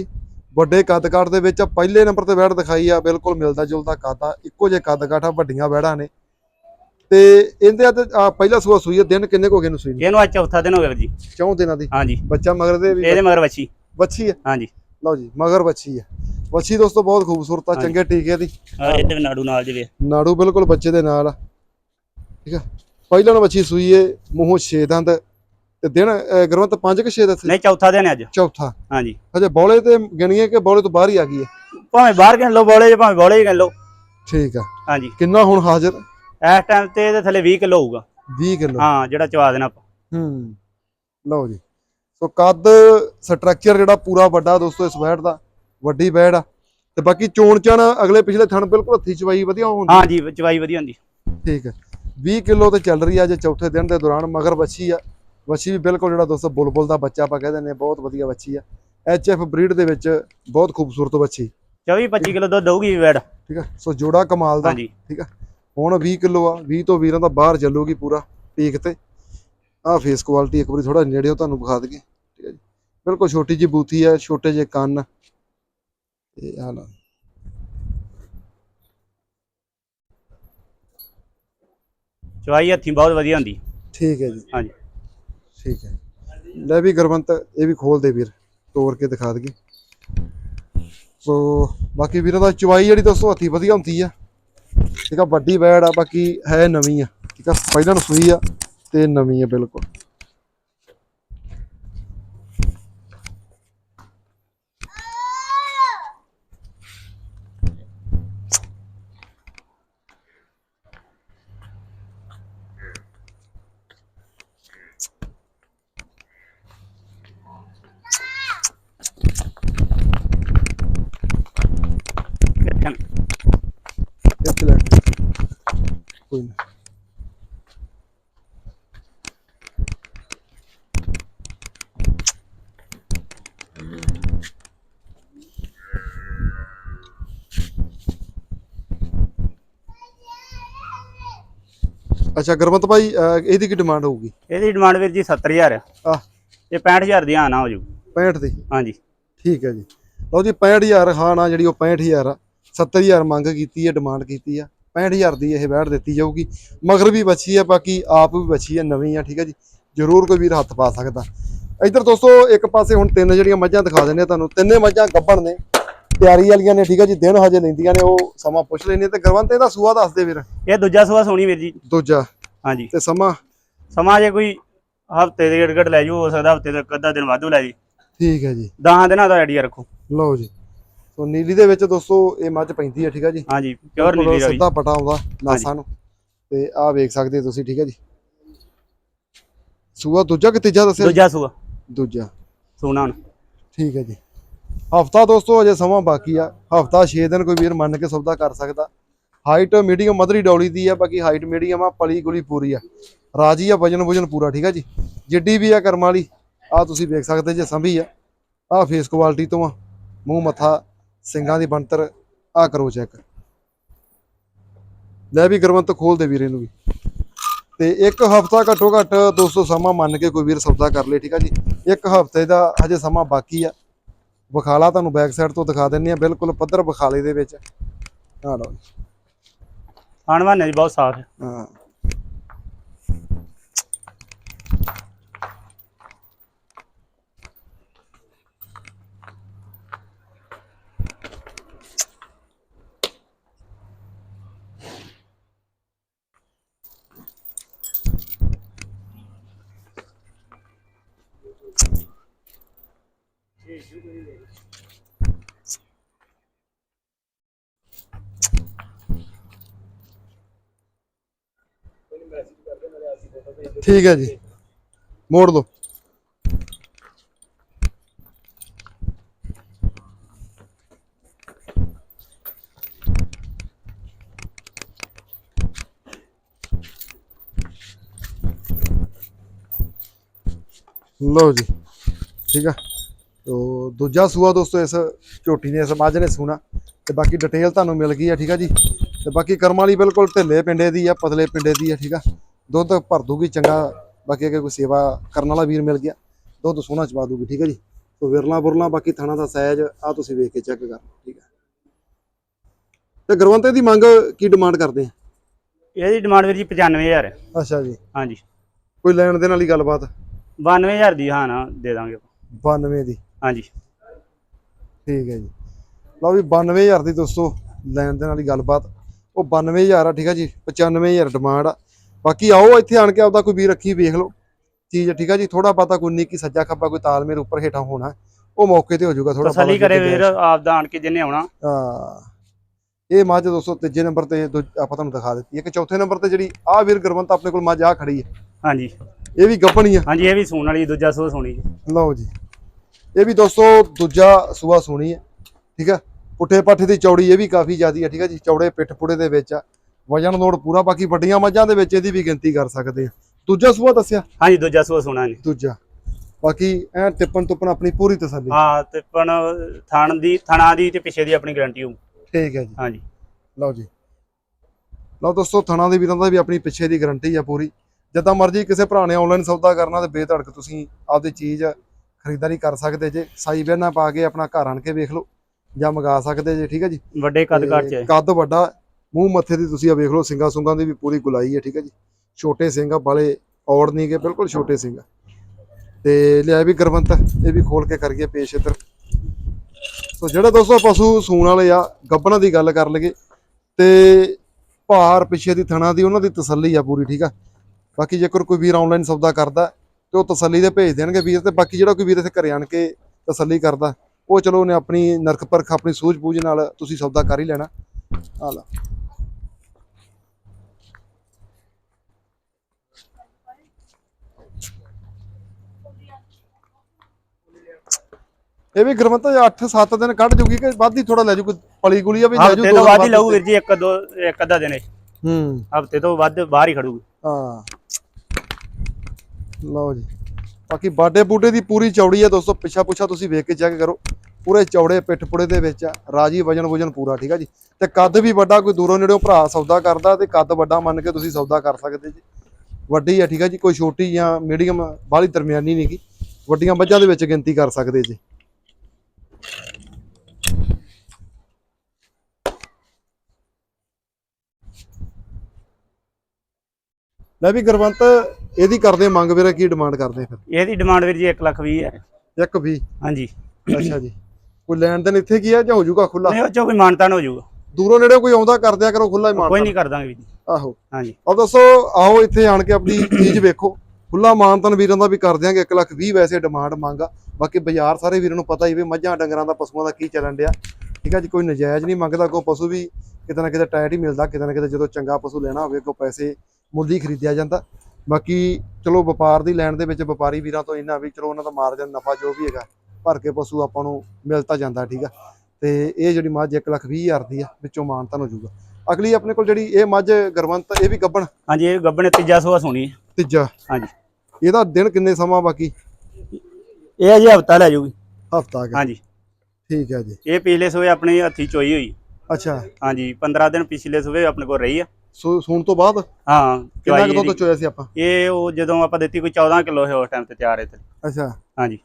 ਵੱਡੇ ਕੱਦ ਕਾਠ ਦੇ ਵਿੱਚ ਪਹਿਲੇ ਨੰਬਰ ਤੇ ਵੈੜ ਦਿਖਾਈ ਆ ਬਿਲਕੁਲ ਮਿਲਦਾ ਜੁਲਦਾ ਕੱਦ ਆ ਇੱਕੋ ਜਿਹੇ ਕੱਦ ਕਾਠ ਆ ਵੱਡੀਆਂ ਵੈੜਾਂ ਨੇ। ਤੇ ਇਹਦੇ ਤੇ ਪਹਿਲਾ ਸੂਆ ਸੂਈ ਆ ਦਿਨ ਕਿੰਨੇ ਕੁ ਹੋ ਗਏ ਨੂੰ ਸੂਈ ਨੂੰ? ਇਹਨੂੰ ਅੱਜ ਚੌਥਾ ਦਿਨ ਹੋ ਗਿਆ ਵੀਰ ਜੀ। ਚੌਂ ਦਿਨਾਂ ਦੀ? ਹਾਂਜੀ। ਬੱਚਾ ਮਗਰ ਦੇ ਵੀ ਇਹਦੇ ਮਗਰ ਵੱਛੀ। ਬੱਚੀ ਆ? ਹਾਂਜੀ। ਲਓ ਜੀ ਮਗਰ ਬੱਚੀ ਆ। ਬੱਚੀ ਦੋਸਤੋ ਬਹੁਤ ਖੂਬਸੂਰਤ ਆ। ਚੰਗੇ ਟੀਕੇ ਦੀ। ਆਹ ਇਹਦੇ ਵੀ ਨਾੜੂ ਨਾਲ ਜਿਵੇਂ। ਨਾੜੂ ਬਿਲਕੁਲ ਬੱਚੇ ਦੇ ਨਾਲ ਆ। ਠੀਕ ਆ? ਪਹਿਲਾਂ ਨੂੰ ਬੱਚੀ ਸੂਈ ਏ ਮੂੰਹੋਂ ਛੇ ਦੰਦ। ਤੇ ਦਿਨ ਗੁਰਵੰਤ ਪੰਜ ਕਿ ਛੇ ਦੱਸੇ ਨਹੀਂ ਚੌਥਾ ਦਿਨ ਹੈ ਅੱਜ। ਚੌਥਾ। ਹਾਂਜੀ। ਹਜੇ ਬੌਲੇ ਤੇ ਗਿਣੀਏ ਕਿ ਬੌਲੇ ਤੋਂ ਬਾਹਰ ਹੀ ਆ ਗਈ ਹੈ। ਭਾਵੇਂ ਬਾਹਰ ਗਿਣ ਲਓ ਬੋਲੇ ਜੇ ਭਾਵੇਂ ਬੋਲੇ ਹੀ ਗਿਣ ਲਓ। ਠੀਕ ਆ। ਹਾਂਜੀ। ਕਿੰਨਾ ਹੁਣ ਹਾਜ਼ਰ? ਇਸ ਟਾਈਮ ਤੇ ਇਹਦੇ ਥੱਲੇ 20 ਕਿਲੋ ਹੋਊਗਾ। 20 ਕਿਲੋ। ਹਾਂ ਜਿਹੜਾ ਚਵਾ ਦੇਣਾ ਆਪਾਂ। ਹੂੰ। ਲਓ ਜੀ। ਸੋ ਕੱਦ ਸਟਰਕਚਰ ਜਿਹੜਾ ਪੂਰਾ ਵੱਡਾ ਦੋਸਤੋ ਇਸ ਬੈੜ ਦਾ ਵੱਡੀ ਬੈੜ ਆ। ਤੇ ਬਾਕੀ ਚੋਣ ਚਣ ਅਗਲੇ ਪਿਛਲੇ ਥਣ ਬਿਲਕੁਲ ਹੱਥੀ ਚਵਾਈ ਵਧੀਆ ਹੁੰਦੀ ਹਾਂਜੀ ਚਵਾਈ ਵਧੀਆ ਹੁੰਦੀ। ਠੀਕ ਹੈ 20 ਕਿਲੋ ਤੇ ਚੱਲ ਰਹੀ ਆ ਜੇ ਚੌਥੇ ਦਿਨ ਦੇ ਦੌਰਾਨ ਮਗਰ ਬੱਚੀ ਆ। ਬੱਚੀ ਵੀ ਬਿਲਕੁਲ ਜਿਹੜਾ ਦੋਸਤੋ ਬੁਲਬੁਲ ਦਾ ਬੱਚਾ ਆਪਾਂ ਕਹਿੰਦੇ ਨੇ ਬਹੁਤ ਵਧੀਆ ਬੱਚੀ ਆ। ਐਚ ਐਫ ਬਰੀਡ ਦੇ ਵਿੱਚ ਬਹੁਤ ਖੂਬਸੂਰਤ ਬੱਚੀ 24 25 ਕਿਲੋ ਦੁੱਧ ਦਊਗੀ ਵੈੜ ਠੀਕ ਆ? ਸੋ ਜੋੜਾ ਕਮਾਲ ਦਾ ਠੀਕ ਆ? ਹੁਣ 20 ਕਿਲੋ ਆ 20 ਤੋਂ ਵੀਰਾਂ ਦਾ ਬਾਹਰ ਚੱਲੂਗੀ ਪੂਰਾ ਪੀਕ ਤੇ। ਆਹ ਫੇਸ ਕੁਆਲਿਟੀ ਇੱਕ ਵਾਰੀ ਥੋੜਾ ਨੇੜਿਓਂ ਤੁਹਾਨੂੰ ਵਿਖਾ ਦਈਏ। ਠੀਕ ਹੈ ਜੀ? ਬਿਲਕੁਲ ਛੋਟੀ ਜਿਹੀ ਬੂਥੀ ਹੈ ਛੋਟੇ ਜਿਹੇ ਕੰਨ। ਤੇ ਆ ਲਾ ਚਵਾਈ ਹੱਥੀ ਬਹੁਤ ਵਧੀਆ ਹੁੰਦੀ। ਠੀਕ ਹੈ ਜੀ। ਹਾਂਜੀ। ਠੀਕ ਹੈ। ਲੈ ਵੀ ਗੁਰਵੰਤ ਇਹ ਵੀ ਖੋਲ ਦੇ ਵੀਰ, ਤੋੜ ਕੇ ਦਿਖਾ ਦਈਏ। ਸੋ, ਬਾਕੀ ਵੀਰਾਂ ਦਾ ਚਵਾਈ ਜਿਹੜੀ ਦੋਸਤੋ ਹੱਥੀ ਵਧੀਆ ਹੁੰਦੀ ਆ। ਠੀਕ ਆ, ਵੱਡੀ ਵੈੜ ਆ, ਬਾਕੀ ਹੈ ਨਵੀਂ ਆ। ਠੀਕ ਆ, ਪਹਿਲਾਂ ਨੂੰ ਸੂਈ ਆ ਤੇ ਨਵੀਂ ਆ, ਬਿਲਕੁਲ ਇੱਕ ਲੈ ਕੋਈ ਨਾ ਅੱਛਾ ਗੁਰਮਤ ਭਾਈ ਅਹ ਇਹਦੀ ਕੀ ਡਿਮਾਂਡ ਹੋਊਗੀ? ਇਹਦੀ ਡਿਮਾਂਡ ਵੀਰ ਜੀ 70000 ਆ। ਆਹ। ਇਹ 65000 ਦੀ ਆਣਾ ਹੋ ਜੂ 65 ਦੀ? ਹਾਂਜੀ। ਠੀਕ ਹੈ ਜੀ। ਲਓ ਜੀ 65000 ਹਾਂ ਨਾ ਜਿਹੜੀ ਉਹ 65000 ਆ। 70000 ਮੰਗ ਕੀਤੀ ਹੈ ਡਿਮਾਂਡ ਕੀਤੀ ਆ। 65000 ਦੀ ਇਹ ਵੈੜ ਦਿੱਤੀ ਜਾਊਗੀ। ਮਗਰ ਵੀ ਬੱਚੀ ਆ ਬਾਕੀ ਆਪ ਵੀ ਬੱਚੀ ਆ ਨਵੀਂ ਆ ਠੀਕ ਹੈ ਜੀ। ਜ਼ਰੂਰ ਕੋਈ ਵੀਰ ਹੱਥ ਪਾ ਸਕਦਾ। ਇੱਧਰ ਦੋਸਤੋ ਇੱਕ ਪਾਸੇ ਹੁਣ ਤਿੰਨ ਜਿਹੜੀਆਂ ਮੱਝਾਂ ਦਿਖਾ ਦਿੰਦੇ ਆ ਤੁਹਾਨੂੰ। ਤਿੰਨੇ ਮੱਝਾਂ ਗੱਭਣ ਨੇ। ਤਿਆਰੀ ਵਾਲੀਆਂ ਨੇ ਠੀਕ ਹੈ ਜੀ ਦਿਨ ਹਜੇ ਲੈਂਦੀਆਂ ਨੇ ਉਹ ਸਮਾਂ ਪੁੱਛ ਲੈਣੀ ਤੇ ਗੁਰਵੰਤ ਇਹਦਾ ਸੂਆ ਦੱਸ ਦੇ ਵੀਰ ਇਹ ਦੂਜਾ ਸੂਆ ਸੋਣੀ ਵੀਰ ਜੀ। ਦੂਜਾ। ਹਾਂਜੀ। ਤੇ ਸਮਾਂ? ਸਮਾਂ ਜੇ ਕੋਈ ਹਫ਼ਤੇ ਦੇ ਗੜ ਗੜ ਲੈ ਜੂ ਹੋ ਸਕਦਾ ਹਫ਼ਤੇ ਦਾ ਅੱਧਾ ਦਿਨ ਵਾਧੂ ਲੈ ਜੀ। ਠੀਕ ਹੈ ਜੀ। 10 ਦਿਨਾਂ ਦਾ ਆਈਡੀਆ ਰੱਖੋ। ਲਓ ਜੀ। ਸੋ ਨੀਲੀ ਦੇ ਵਿੱਚ ਦੋਸਤੋ ਇਹ ਮੱਝ ਪੈਂਦੀ ਹੈ ਠੀਕ ਹੈ ਜੀ। ਹਾਂਜੀ ਪਿਓਰ ਨੀਲੀ ਰਾਵੀ ਸਿੱਧਾ ਪਟਾ ਆਉਂਦਾ ਨਾਸਾਂ ਨੂੰ। ਤੇ ਆਹ ਵੇਖ ਸਕਦੇ ਹੋ ਤੁਸੀਂ ਠੀਕ ਹੈ ਜੀ। ਸੂਆ ਦੂਜਾ ਕਿ ਤੀਜਾ ਦੱਸਿਆ? ਦੂਜਾ ਸੂਆ। ਦੂਜਾ। ਸੋਨਾ ਠੀਕ ਹੈ ਜੀ। ਹਫਤਾ ਦੋਸਤੋ, ਅਜੇ ਸਮਾਂ ਬਾਕੀ ਆ। ਹਫਤਾ 6 ਦਿਨ ਕੋਈ ਵੀਰ ਮੰਨ ਕੇ ਸੌਦਾ ਕਰ ਸਕਦਾ। ਹਾਈਟ ਮੀਡੀਅਮ ਮਧਰੀ ਡੌਲੀ ਦੀ ਆ, ਬਾਕੀ ਹਾਈਟ ਮੀਡੀਅਮ ਆ, ਪਲੀ ਗੁਲੀ ਪੂਰੀ ਆ। ਰਾਜੀ ਆ, ਵਜਨ ਵਜਨ ਪੂਰਾ, ਠੀਕ ਆ ਜੀ? ਜਿੱਡੀ ਵੀ ਆ ਕਰਮ ਵਾਲੀ, ਆ ਤੁਸੀਂ ਵੇਖ ਸਕਦੇ ਜੇ ਸੰਭੀ ਆ। ਆ ਫੇਸ ਕੁਆਲਿਟੀ ਤੋਂ ਆ, ਮੂੰਹ ਮੱਥਾ ਸਿੰਘਾਂ ਦੀ ਬਣਤਰ, ਆ ਕਰੋ ਚੈੱਕ ਲੈ ਵੀ ਗੁਰਵੰਤ ਖੋਲ ਦੇ ਵੀਰੇ ਨੂੰ ਵੀ। ਤੇ ਇੱਕ ਹਫਤਾ ਘੱਟੋ ਘੱਟ 200 ਸਮਾਂ ਮੰਨ ਕੇ ਕੋਈ ਵੀਰ ਸੌਦਾ ਕਰ ਲੇ, ਠੀਕ ਆ ਜੀ? ਇੱਕ ਹਫ਼ਤੇ ਦਾ ਹਜੇ ਸਮਾਂ ਬਾਕੀ ਆ। ਬਖਾਲਾ ਤੁਹਾਨੂੰ ਬੈਕ ਸਾਈਡ ਤੋਂ ਦਿਖਾ ਦਿੰਨੇ ਆ ਬਿਲਕੁਲ ਪੱਧਰ ਬਖਾਲੇ ਦੇ ਵਿੱਚ। ਆ ਲਓ ਜੀ। ਆਣਵਾਨੇ ਜੀ ਬਹੁਤ ਸਾਫ਼ ਹੈ। ਹਾਂ। ਠੀਕ ਹੈ ਜੀ। ਮੋੜ ਦੋ ਲਓ ਜੀ। ਠੀਕ ਆ। ਤੋ ਦੂਜਾ ਸੂਆ ਦੋਸਤੋ ਇਸ ਝੋਟੀ ਨੇ ਇਸ ਮੱਝ ਨੇ ਸੂਣਾ। ਤੇ ਬਾਕੀ ਡਿਟੇਲ ਤੁਹਾਨੂੰ ਮਿਲ ਗਈ ਆ ਠੀਕ ਆ ਜੀ? ਤੇ ਬਾਕੀ ਕਰਮ ਵਾਲੀ ਬਿਲਕੁਲ ਢਿੱਲੇ ਪਿੰਡੇ ਦੀ ਆ ਪਤਲੇ ਪਿੰਡੇ ਦੀ ਆ ਠੀਕ ਆ? ਦੁੱਧ ਭਰ ਦੂਗੀ ਚੰਗਾ ਬਾਕੀ ਅਗੇ ਕੋਈ ਸੇਵਾ ਕਰਨ ਵਾਲਾ ਵੀਰ ਮਿਲ ਗਿਆ ਦੁੱਧ ਸੋਹਣਾ ਚਵਾ ਦੂਗੀ ਠੀਕ ਆ ਜੀ? ਤੋ ਵਿਰਲਾ ਬੁਰਲਾ ਬਾਕੀ ਥਾਣਾ ਦਾ ਸਾਈਜ਼ ਆ ਤੁਸੀਂ ਵੇਖ ਕੇ ਚੈੱਕ ਕਰ ਠੀਕ ਆ। ਤੇ ਗੁਰਵੰਤੇ ਦੀ ਮੰਗ ਕੀ ਡਿਮਾਂਡ ਕਰਦੇ ਆ? ਇਹਦੀ ਡਿਮਾਂਡ ਵੀਰ ਜੀ 95000 ਹੈ। ਅੱਛਾ ਜੀ। ਹਾਂਜੀ। ਕੋਈ ਲੈਣ ਦੇਣ ਵਾਲੀ ਗੱਲਬਾਤ? 92000 ਦੀ ਹਾਂ ਨਾ ਦੇ ਦਾਂਗੇ 92 ਦੀ। ਹਾਂਜੀ। ਠੀਕ ਹੈ ਜੀ। ਲਓ ਵੀ 92000 ਦੀ ਦੋਸਤੋ ਲੈਣ ਦੇਣ ਵਾਲੀ ਗੱਲਬਾਤ। ਉਹ 92000 ਆ ਠੀਕ ਆ ਜੀ। 95000 ਡਿਮਾਂਡ ਆ। ਬਾਕੀ ਆਓ ਇੱਥੇ ਆਣ ਕੇ ਆਪਦਾ ਕੋਈ ਵੀ ਰੱਖੀ ਵੇਖ ਲਓ। ਚੀਜ਼ ਠੀਕ ਆ ਜੀ ਥੋੜਾ ਪਤਾ ਕੋਈ ਨਿੱਕੀ ਸੱਜਾ ਖੱਬਾ ਕੋਈ ਤਾਲਮੇਲ ਉੱਪਰ ਹੇਠਾਂ ਹੋਣਾ। ਉਹ ਮੌਕੇ ਤੇ ਹੋ ਜਾਊਗਾ ਥੋੜਾ ਤਸੱਲੀ ਕਰੇ ਵੀਰ ਆਪ ਦਾ ਆਣ ਕੇ ਜਿੰਨੇ ਆਉਣਾ। ਹਾਂ। ਇਹ ਮੱਝ ਦੋਸਤੋ ਤੀਜੇ ਨੰਬਰ ਤੇ ਆਪਾਂ ਤੁਹਾਨੂੰ ਦਿਖਾ ਦਿੱਤੀ। ਹੈ ਕਿ ਚੌਥੇ ਨੰਬਰ ਤੇ ਜਿਹੜੀ ਆ ਵੀਰ ਗੁਰਵੰਤ ਆਪਣੇ ਕੋਲ ਮੱਝ ਆ ਖੜੀ ਹੈ। ਹਾਂਜੀ। ਇਹ ਵੀ ਗੱਪਣੀ ਆ। ਹਾਂਜੀ ਇਹ ਵੀ ਸੂਣ ਵਾਲੀ ਦੂਜਾ ਸੂਆ ਸੋਣੀ। ਲਓ ਜੀ। ਇਹ ਵੀ ਦੋਸਤੋ ਦੂਜਾ ਸੂਆ ਸੋਣੀ ਹੈ ਠੀਕ ਹੈ? ਪੁੱਠੇ ਪਾਠੇ ਦੀ ਚੌੜੀ ਇਹ ਵੀ ਕਾਫੀ ਜ਼ਿਆਦੀ ਹੈ ਠੀਕ ਹੈ ਜੀ? ਚੌੜੇ ਪਿੱਠ ਪੁੜੇ ਦੇ ਵਿੱਚ ਆ। ਵਜਨ ਲੋਡ ਪੂਰਾ ਬਾਕੀ ਵੱਡੀਆਂ ਮੱਝਾਂ ਦੇ ਵਿੱਚ ਇਹਦੀ ਵੀ ਗਿਣਤੀ ਕਰ ਸਕਦੇ ਆ ਦੂਜਾ ਸੂਆ ਦੱਸਿਆ? ਹਾਂਜੀ ਦੂਜਾ ਸੂਆ ਸੋਣਾ ਜੀ। ਦੂਜਾ। ਬਾਕੀ ਐ ਟਿੱਪਣ ਟੁੱਪਣ ਆਪਣੀ ਪੂਰੀ ਤਸੱਲੀ। ਹਾਂ ਤੇ ਪਣ ਥਣ ਦੀ ਥਣਾ ਦੀ ਤੇ ਪਿੱਛੇ ਦੀ ਆਪਣੀ ਗਾਰੰਟੀ ਹੋਊ। ਠੀਕ ਹੈ ਜੀ। ਹਾਂਜੀ। ਲਓ ਜੀ। ਲਓ ਦੋਸਤੋ ਥਣਾ ਦੇ ਵੀਰਾਂ ਦਾ ਵੀ ਆਪਣੀ ਪਿੱਛੇ ਦੀ ਗਾਰੰਟੀ ਆ ਪੂਰੀ। ਜਿੱਦਾਂ ਮਰਜ਼ੀ ਕਿਸੇ ਭਰਾ ਨੇ ਆਨਲਾਈਨ ਸੌਦਾ ਕਰਨਾ ਤੇ ਬੇਧੜਕ ਤੁਸੀਂ ਆਪਦੀ ਚੀਜ਼ ਖਰੀਦਦਾਰੀ ਕਰ ਸਕਦੇ ਜੇ ਸਾਈ ਬਹਿਨਾ ਪਾ ਕੇ ਆਪਣਾ ਘਰ ਆਣ ਕੇ ਵੇਖ ਲਓ ਜਾਂ ਮੰਗਾ ਸਕਦੇ ਜੇ ਠੀਕ ਹੈ ਜੀ? ਵੱਡੇ ਕੱਦ ਕਾਠ ਚ। ਕੱਦ ਵੱਡਾ ਮੂੰਹ ਮੱਥੇ ਦੀ ਤੁਸੀਂ ਆ ਵੇਖ ਲਓ ਸਿੰਗਾ ਸੁੰਗਾਂ ਦੀ ਵੀ ਪੂਰੀ ਗੁਲਾਈ ਹੈ ਠੀਕ ਹੈ ਜੀ? ਛੋਟੇ ਸਿੰਘ ਆ ਬਾਲੇ ਔੜ ਨਹੀਂ ਗੇ ਬਿਲਕੁਲ ਛੋਟੇ ਸਿੰਘ ਤੇ ਲਿਆ ਵੀ ਗਰਵੰਤ ਇਹ ਵੀ ਖੋਲ ਕੇ ਕਰੀਏ ਪੇਸ਼ ਇੱਧਰ। ਸੋ ਜਿਹੜੇ ਦੋਸਤੋ ਪਸ਼ੂ ਸੂਣ ਵਾਲੇ ਆ ਗੱਬਣਾ ਦੀ ਗੱਲ ਕਰ ਲਈਏ ਤੇ ਭਾਰ ਪਿੱਛੇ ਦੀ ਥਣਾ ਦੀ ਉਹਨਾਂ ਦੀ ਤਸੱਲੀ ਆ ਪੂਰੀ ਠੀਕ ਆ? ਬਾਕੀ ਜੇਕਰ ਕੋਈ ਵੀਰ ਆਨਲਾਈਨ ਸੌਦਾ ਕਰਦਾ ਤੇ ਉਹ ਤਸੱਲੀ ਦੇ ਭੇਜ ਦੇਣਗੇ ਵੀਰ ਤੇ ਬਾਕੀ ਜਿਹੜਾ ਕੋਈ ਵੀਰ ਇੱਥੇ ਘਰੇ ਆਣ ਕੇ ਤਸੱਲੀ ਕਰਦਾ ਉਹ ਚਲੋ ਉਹਨੇ ਆਪਣੀ ਨਰਕ ਪਰਖ ਆਪਣੀ ਸੂਝ-ਬੂਝ ਨਾਲ ਤੁਸੀਂ ਸੌਦਾ ਕਰ ਹੀ ਲੈਣਾ। ਆ ਲਾ। ਇਹ ਵੀ ਗਰਮਤ 8-7 ਦਿਨ ਕੱਢ ਜੂਗੀ ਕਿ ਵੱਧ ਹੀ ਥੋੜਾ ਲੈ ਜੂ ਕੋਈ ਪਲੀ ਗੁਲੀ ਆ ਵੀ ਲੈ ਜੂ ਤੋਂ ਵੱਧ ਹੀ ਲਊ ਵੀਰ ਜੀ ਇੱਕ ਦੋ ਇੱਕ ਅੱਧਾ ਦਿਨ ਹੂੰ। ਹਫ਼ਤੇ ਤੋਂ ਵੱਧ ਬਾਹਰ ਹੀ ਖੜੂਗੀ। ਹਾਂ। ਲਓ ਜੀ। ਬਾਕੀ ਬਾਡੇ ਬੂਡੇ ਦੀ ਪੂਰੀ ਚੌੜੀ ਆ ਦੋਸਤੋ, ਪਿੱਛਾ ਪੁੱਛਾ ਤੁਸੀਂ ਵੇਖ ਕੇ ਚੈੱਕ ਕਰੋ। ਪੂਰੇ ਚੌੜੇ ਪਿੱਠ ਪੁੜੇ ਦੇ ਵਿੱਚ ਆ, ਰਾਜੀ ਵਜਨ ਵਜਨ ਪੂਰਾ, ਠੀਕ ਆ ਜੀ। ਤੇ ਕੱਦ ਵੀ ਵੱਡਾ, ਕੋਈ ਦੂਰੋਂ ਨੇੜਿਓਂ ਭਰਾ ਸੌਦਾ ਕਰਦਾ ਤੇ ਕੱਦ ਵੱਡਾ ਮੰਨ ਕੇ ਤੁਸੀਂ ਸੌਦਾ ਕਰ ਸਕਦੇ ਜੀ। ਵੱਡੀ ਆ, ਠੀਕ ਆ ਜੀ, ਕੋਈ ਛੋਟੀ ਜਾਂ ਮੀਡੀਅਮ ਬਾਹਲੀ ਦਰਮਿਆਨੀ ਨਹੀਂ ਵੱਡੀਆਂ ਮੱਝਾਂ ਦੇ ਵਿੱਚ ਗਿਣਤੀ ਕਰ ਸਕਦੇ ਜੀ। ਲੈ ਵੀ ਗੁਰਵੰਤ ਇਹਦੀ ਕਰਦੇ ਮੰਗ ਵੀਰੇ ਕੀ ਡਿਮਾਂਡ ਕਰਦੇ ਫਿਰ? ਇਹਦੀ ਡਿਮਾਂਡ ਵੀਰ ਜੀ 1 ਲੱਖ ਵੀਹ ਹੈ। ਇੱਕ ਵੀ ਹਾਂਜੀ। ਅੱਛਾ ਜੀ। ਕੋਈ ਲੈਣ ਦੇਣ ਇੱਥੇ ਕੀ ਆ ਜਾਂ ਹੋ ਜਾਊਗਾ ਖੁੱਲਾ ਨਹੀਂ ਉਹ ਚੋਂ ਕੋਈ ਮਾਨਤਾਨ ਹੋ ਜਾਊਗਾ। ਦੂਰੋਂ ਨੇੜੇ ਕੋਈ ਆਉਂਦਾ ਕਰ ਦਿਆ ਕਰੋ ਖੁੱਲਾ ਹੀ ਮਾਨ ਕੋਈ ਨਹੀਂ ਕਰ ਦਾਂਗੇ ਵੀਰ ਜੀ। ਆਹੋ। ਹਾਂਜੀ। ਆਹ ਦੱਸੋ ਆਓ ਇੱਥੇ ਆਣ ਕੇ ਆਪਣੀ ਚੀਜ਼ ਵੇਖੋ। ਖੁੱਲਾ ਮਾਨਤਨ ਵੀਰਾਂ ਦਾ ਵੀ ਕਰ ਦਿਆਂਗੇ 1 ਲੱਖ 20 ਵੈਸੇ ਡਿਮਾਂਡ ਮੰਗਾ ਬਾਕੀ ਬਾਜ਼ਾਰ ਸਾਰੇ ਵੀਰਾਂ ਨੂੰ ਪਤਾ ਹੀ ਵੀ ਮੱਝਾਂ ਡੰਗਰਾਂ ਦਾ ਪਸ਼ੂਆਂ ਦਾ ਕੀ ਚੱਲਣ ਡਿਆ। ਠੀਕ ਆ ਜੀ ਕੋਈ ਨਜਾਇਜ਼ ਨਹੀਂ ਮੰਗਦਾ ਕੋਈ ਪਸ਼ੂ ਵੀ ਕਿਤੇ ਨਾ ਕਿਤੇ ਟਾਇਟ ਹੀ ਮਿਲਦਾ ਕਿਤੇ ਨਾ ਕਿਤੇ ਜਦੋਂ ਚੰਗਾ ਪਸ਼ੂ ਲੈਣਾ ਹੋਵੇ ਕੋ ਪੈਸੇ ਮੁੱਲ ਹੀ ਖਰੀਦਿਆ ਜਾਂਦਾ। ਬਾਕੀ ਚਲੋ ਵਪਾਰ ਦੀ ਲੈਣ ਦੇ ਵਿੱਚ ਵਪਾਰੀ ਵੀਰਾਂ ਤੋਂ ਇੰਨਾ ਵੀ ਚਲੋ ਉਹਨਾਂ ਦਾ ਮਾਰਜਨ ਨਫਾ ਜੋ ਵੀ ਹੈਗਾ ਭਰ ਕੇ ਪਸ਼ੂ ਆਪਾਂ ਨੂੰ ਮਿਲਤਾ ਜਾਂਦਾ ਠੀਕ ਆ। ਤੇ ਇਹ ਜਿਹੜੀ ਮੱਝ 1 ਲੱਖ 20 ਹਜ਼ਾਰ ਦੀ ਆ ਵਿੱਚੋਂ ਮਾਨਤਨ ਹੋ ਜਾਊਗਾ। ਅਗਲੀ ਆਪਣੇ ਕੋਲ ਜਿਹੜੀ ਇਹ ਮੱਝ ਗਰਵੰਤ ਇਹ ਵੀ ਗੱਬਣ? ਹਾਂਜੀ ਇਹ ਗੱਬਣੇ ਤੀਜਾ ਸੂਆ ਸੋਣੀ ਹੈ। ਤੀਜਾ? ਹਾਂਜੀ। ਇਹਦਾ ਦਿਨ ਕਿੰਨੇ ਸਮਾਂ ਬਾਕੀ? ਇਹ ਅਜੇ ਹਫਤਾ ਲੈ ਜਾਊਗੀ। ਹਫਤਾ ਕੁ। ਹਾਂਜੀ। ਠੀਕ ਹੈ ਜੀ। ਇਹ ਪਿਛਲੇ ਸੂਏ ਆਪਣੇ ਹੱਥੀ ਚੋਈ ਹੋਈ। ਅੱਛਾ। ਹਾਂਜੀ 15 ਦਿਨ ਪਿਛਲੇ ਸੂਏ ਆਪਣੇ ਕੋਲ ਰਹੀ ਆ। ਸੋ ਸੂਣ ਤੋਂ ਬਾਅਦ ਹਾਂ ਕਿੰਨਾ ਕੁ ਦੁੱਧ। ਚੋਇਆ ਸੀ ਆਪਾਂ? ਇਹ ਉਹ ਜਦੋਂ ਆਪਾਂ ਦਿੱਤੀ ਕੋਈ 14 ਕਿਲੋ ਹੈ ਉਸ ਟਾਈਮ ਤੇ ਤਿਆਰ ਹੈ ਤੇ ਅੱਛਾ। ਹਾਂਜੀ।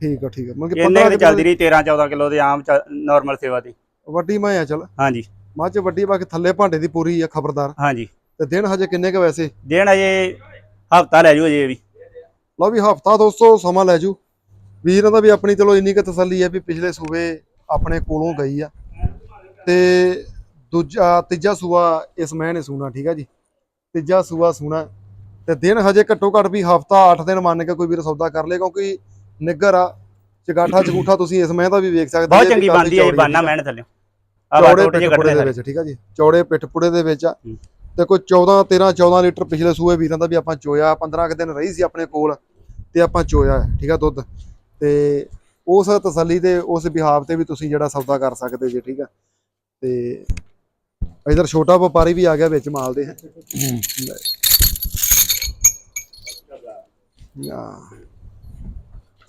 ਠੀਕ ਆ ਠੀਕ ਆ। ਮਤਲਬ ਕਿ ਇੰਨੇ 15 ਕੁ ਚੱਲਦੀ ਰਹੀ 13 14 ਕਿਲੋ ਦੇ ਆਮ ਨਾਰਮਲ ਸੇਵਾ ਦੀ। ਵੱਡੀ ਮੈਂ ਆ ਚਲ। ਹਾਂਜੀ। ਮੱਝ ਵੱਡੀ ਬਾਕੀ ਥੱਲੇ ਭਾਂਡੇ ਦੀ ਪੂਰੀ ਆ ਖਬਰਦਾਰ। ਹਾਂਜੀ। ਤੇ ਦਿਨ ਹਜੇ ਕਿੰਨੇ ਕ ਵੈਸੇ? ਦੇਣ ਅਜੇ ਹਫਤਾ ਲੈ ਜਾਊ ਅਜੇ ਵੀ। ਲਓ ਵੀ ਹਫਤਾ ਦੋਸਤੋ ਸਮਾਂ ਲੈ ਜੂ। ਵੀਰਾਂ ਦਾ ਵੀ ਆਪਣੀ ਚਲੋ ਇੰਨੀ ਕੁ ਤਸੱਲੀ ਹੈ ਵੀ ਪਿਛਲੇ ਸੂਬੇ ਆਪਣੇ ਕੋਲੋਂ ਗਈ ਆ। ਤੇ ਦੂਜਾ ਤੀਜਾ ਸੂਆ ਇਸ ਮਹੀਨੇ ਸੂਣਾ ਠੀਕ ਆ ਜੀ? ਤੀਜਾ ਸੂਆ ਸੂਣਾ। ਤੇ ਦਿਨ ਹਜੇ ਘੱਟੋ ਘੱਟ ਵੀ ਹਫਤਾ 8 ਦਿਨ ਮੰਨ ਕੇ ਕੋਈ ਵੀਰ ਸੌਦਾ ਕਰ ਲੇ ਕਿਉਂਕਿ ਨਿੱਗਰ ਆ ਚਗਾਠਾ ਚਗੂਠਾ ਤੁਸੀਂ ਇਸ ਮੈਂ ਦਾ ਵੀ ਵੇਖ ਸਕਦੇ ਬਹੁਤ ਜੇ ਵੀ ਚੰਗੀ ਬਣਦੀ ਹੈ ਬਾਨਾ ਮੈਨ ਥੱਲੇ। ਚੌੜੇ ਬਾਟੋਟ ਜੇ ਪਿੱਠ ਪੁੜੇ ਕੱਢਦੇ ਦੇ ਨੇ ਵਿੱਚ ਠੀਕ ਆ ਜੀ? ਚੌੜੇ ਪਿੱਠ ਪੁੜੇ ਦੇ ਵਿੱਚ ਆ। ਹੂੰ। ਤੇ ਕੋਈ 14 13 14 ਲੀਟਰ ਪਿਛਲੇ ਸੂਏ ਵੀਰਾਂ ਦਾ ਵੀ ਆਪਾਂ ਚੋਇਆ 15 ਕੁ ਦਿਨ ਰਹੀ ਸੀ ਆਪਣੇ ਕੋਲ ਤੇ ਆਪਾਂ ਚੋਇਆ ਹੈ, ਠੀਕ ਆ ਦੁੱਧ। ਤੇ ਉਸ ਤਸੱਲੀ ਤੇ ਉਸ ਬਿਹਾਵ ਤੇ ਵੀ ਤੁਸੀਂ ਜਿਹੜਾ ਸੌਦਾ ਕਰ ਸਕਦੇ ਜੀ ਠੀਕ ਆ। ਤੇ ਇਧਰ ਛੋਟਾ ਵਪਾਰੀ ਵੀ ਆ ਗਿਆ ਵਿੱਚ ਮਾਲ ਦੇ।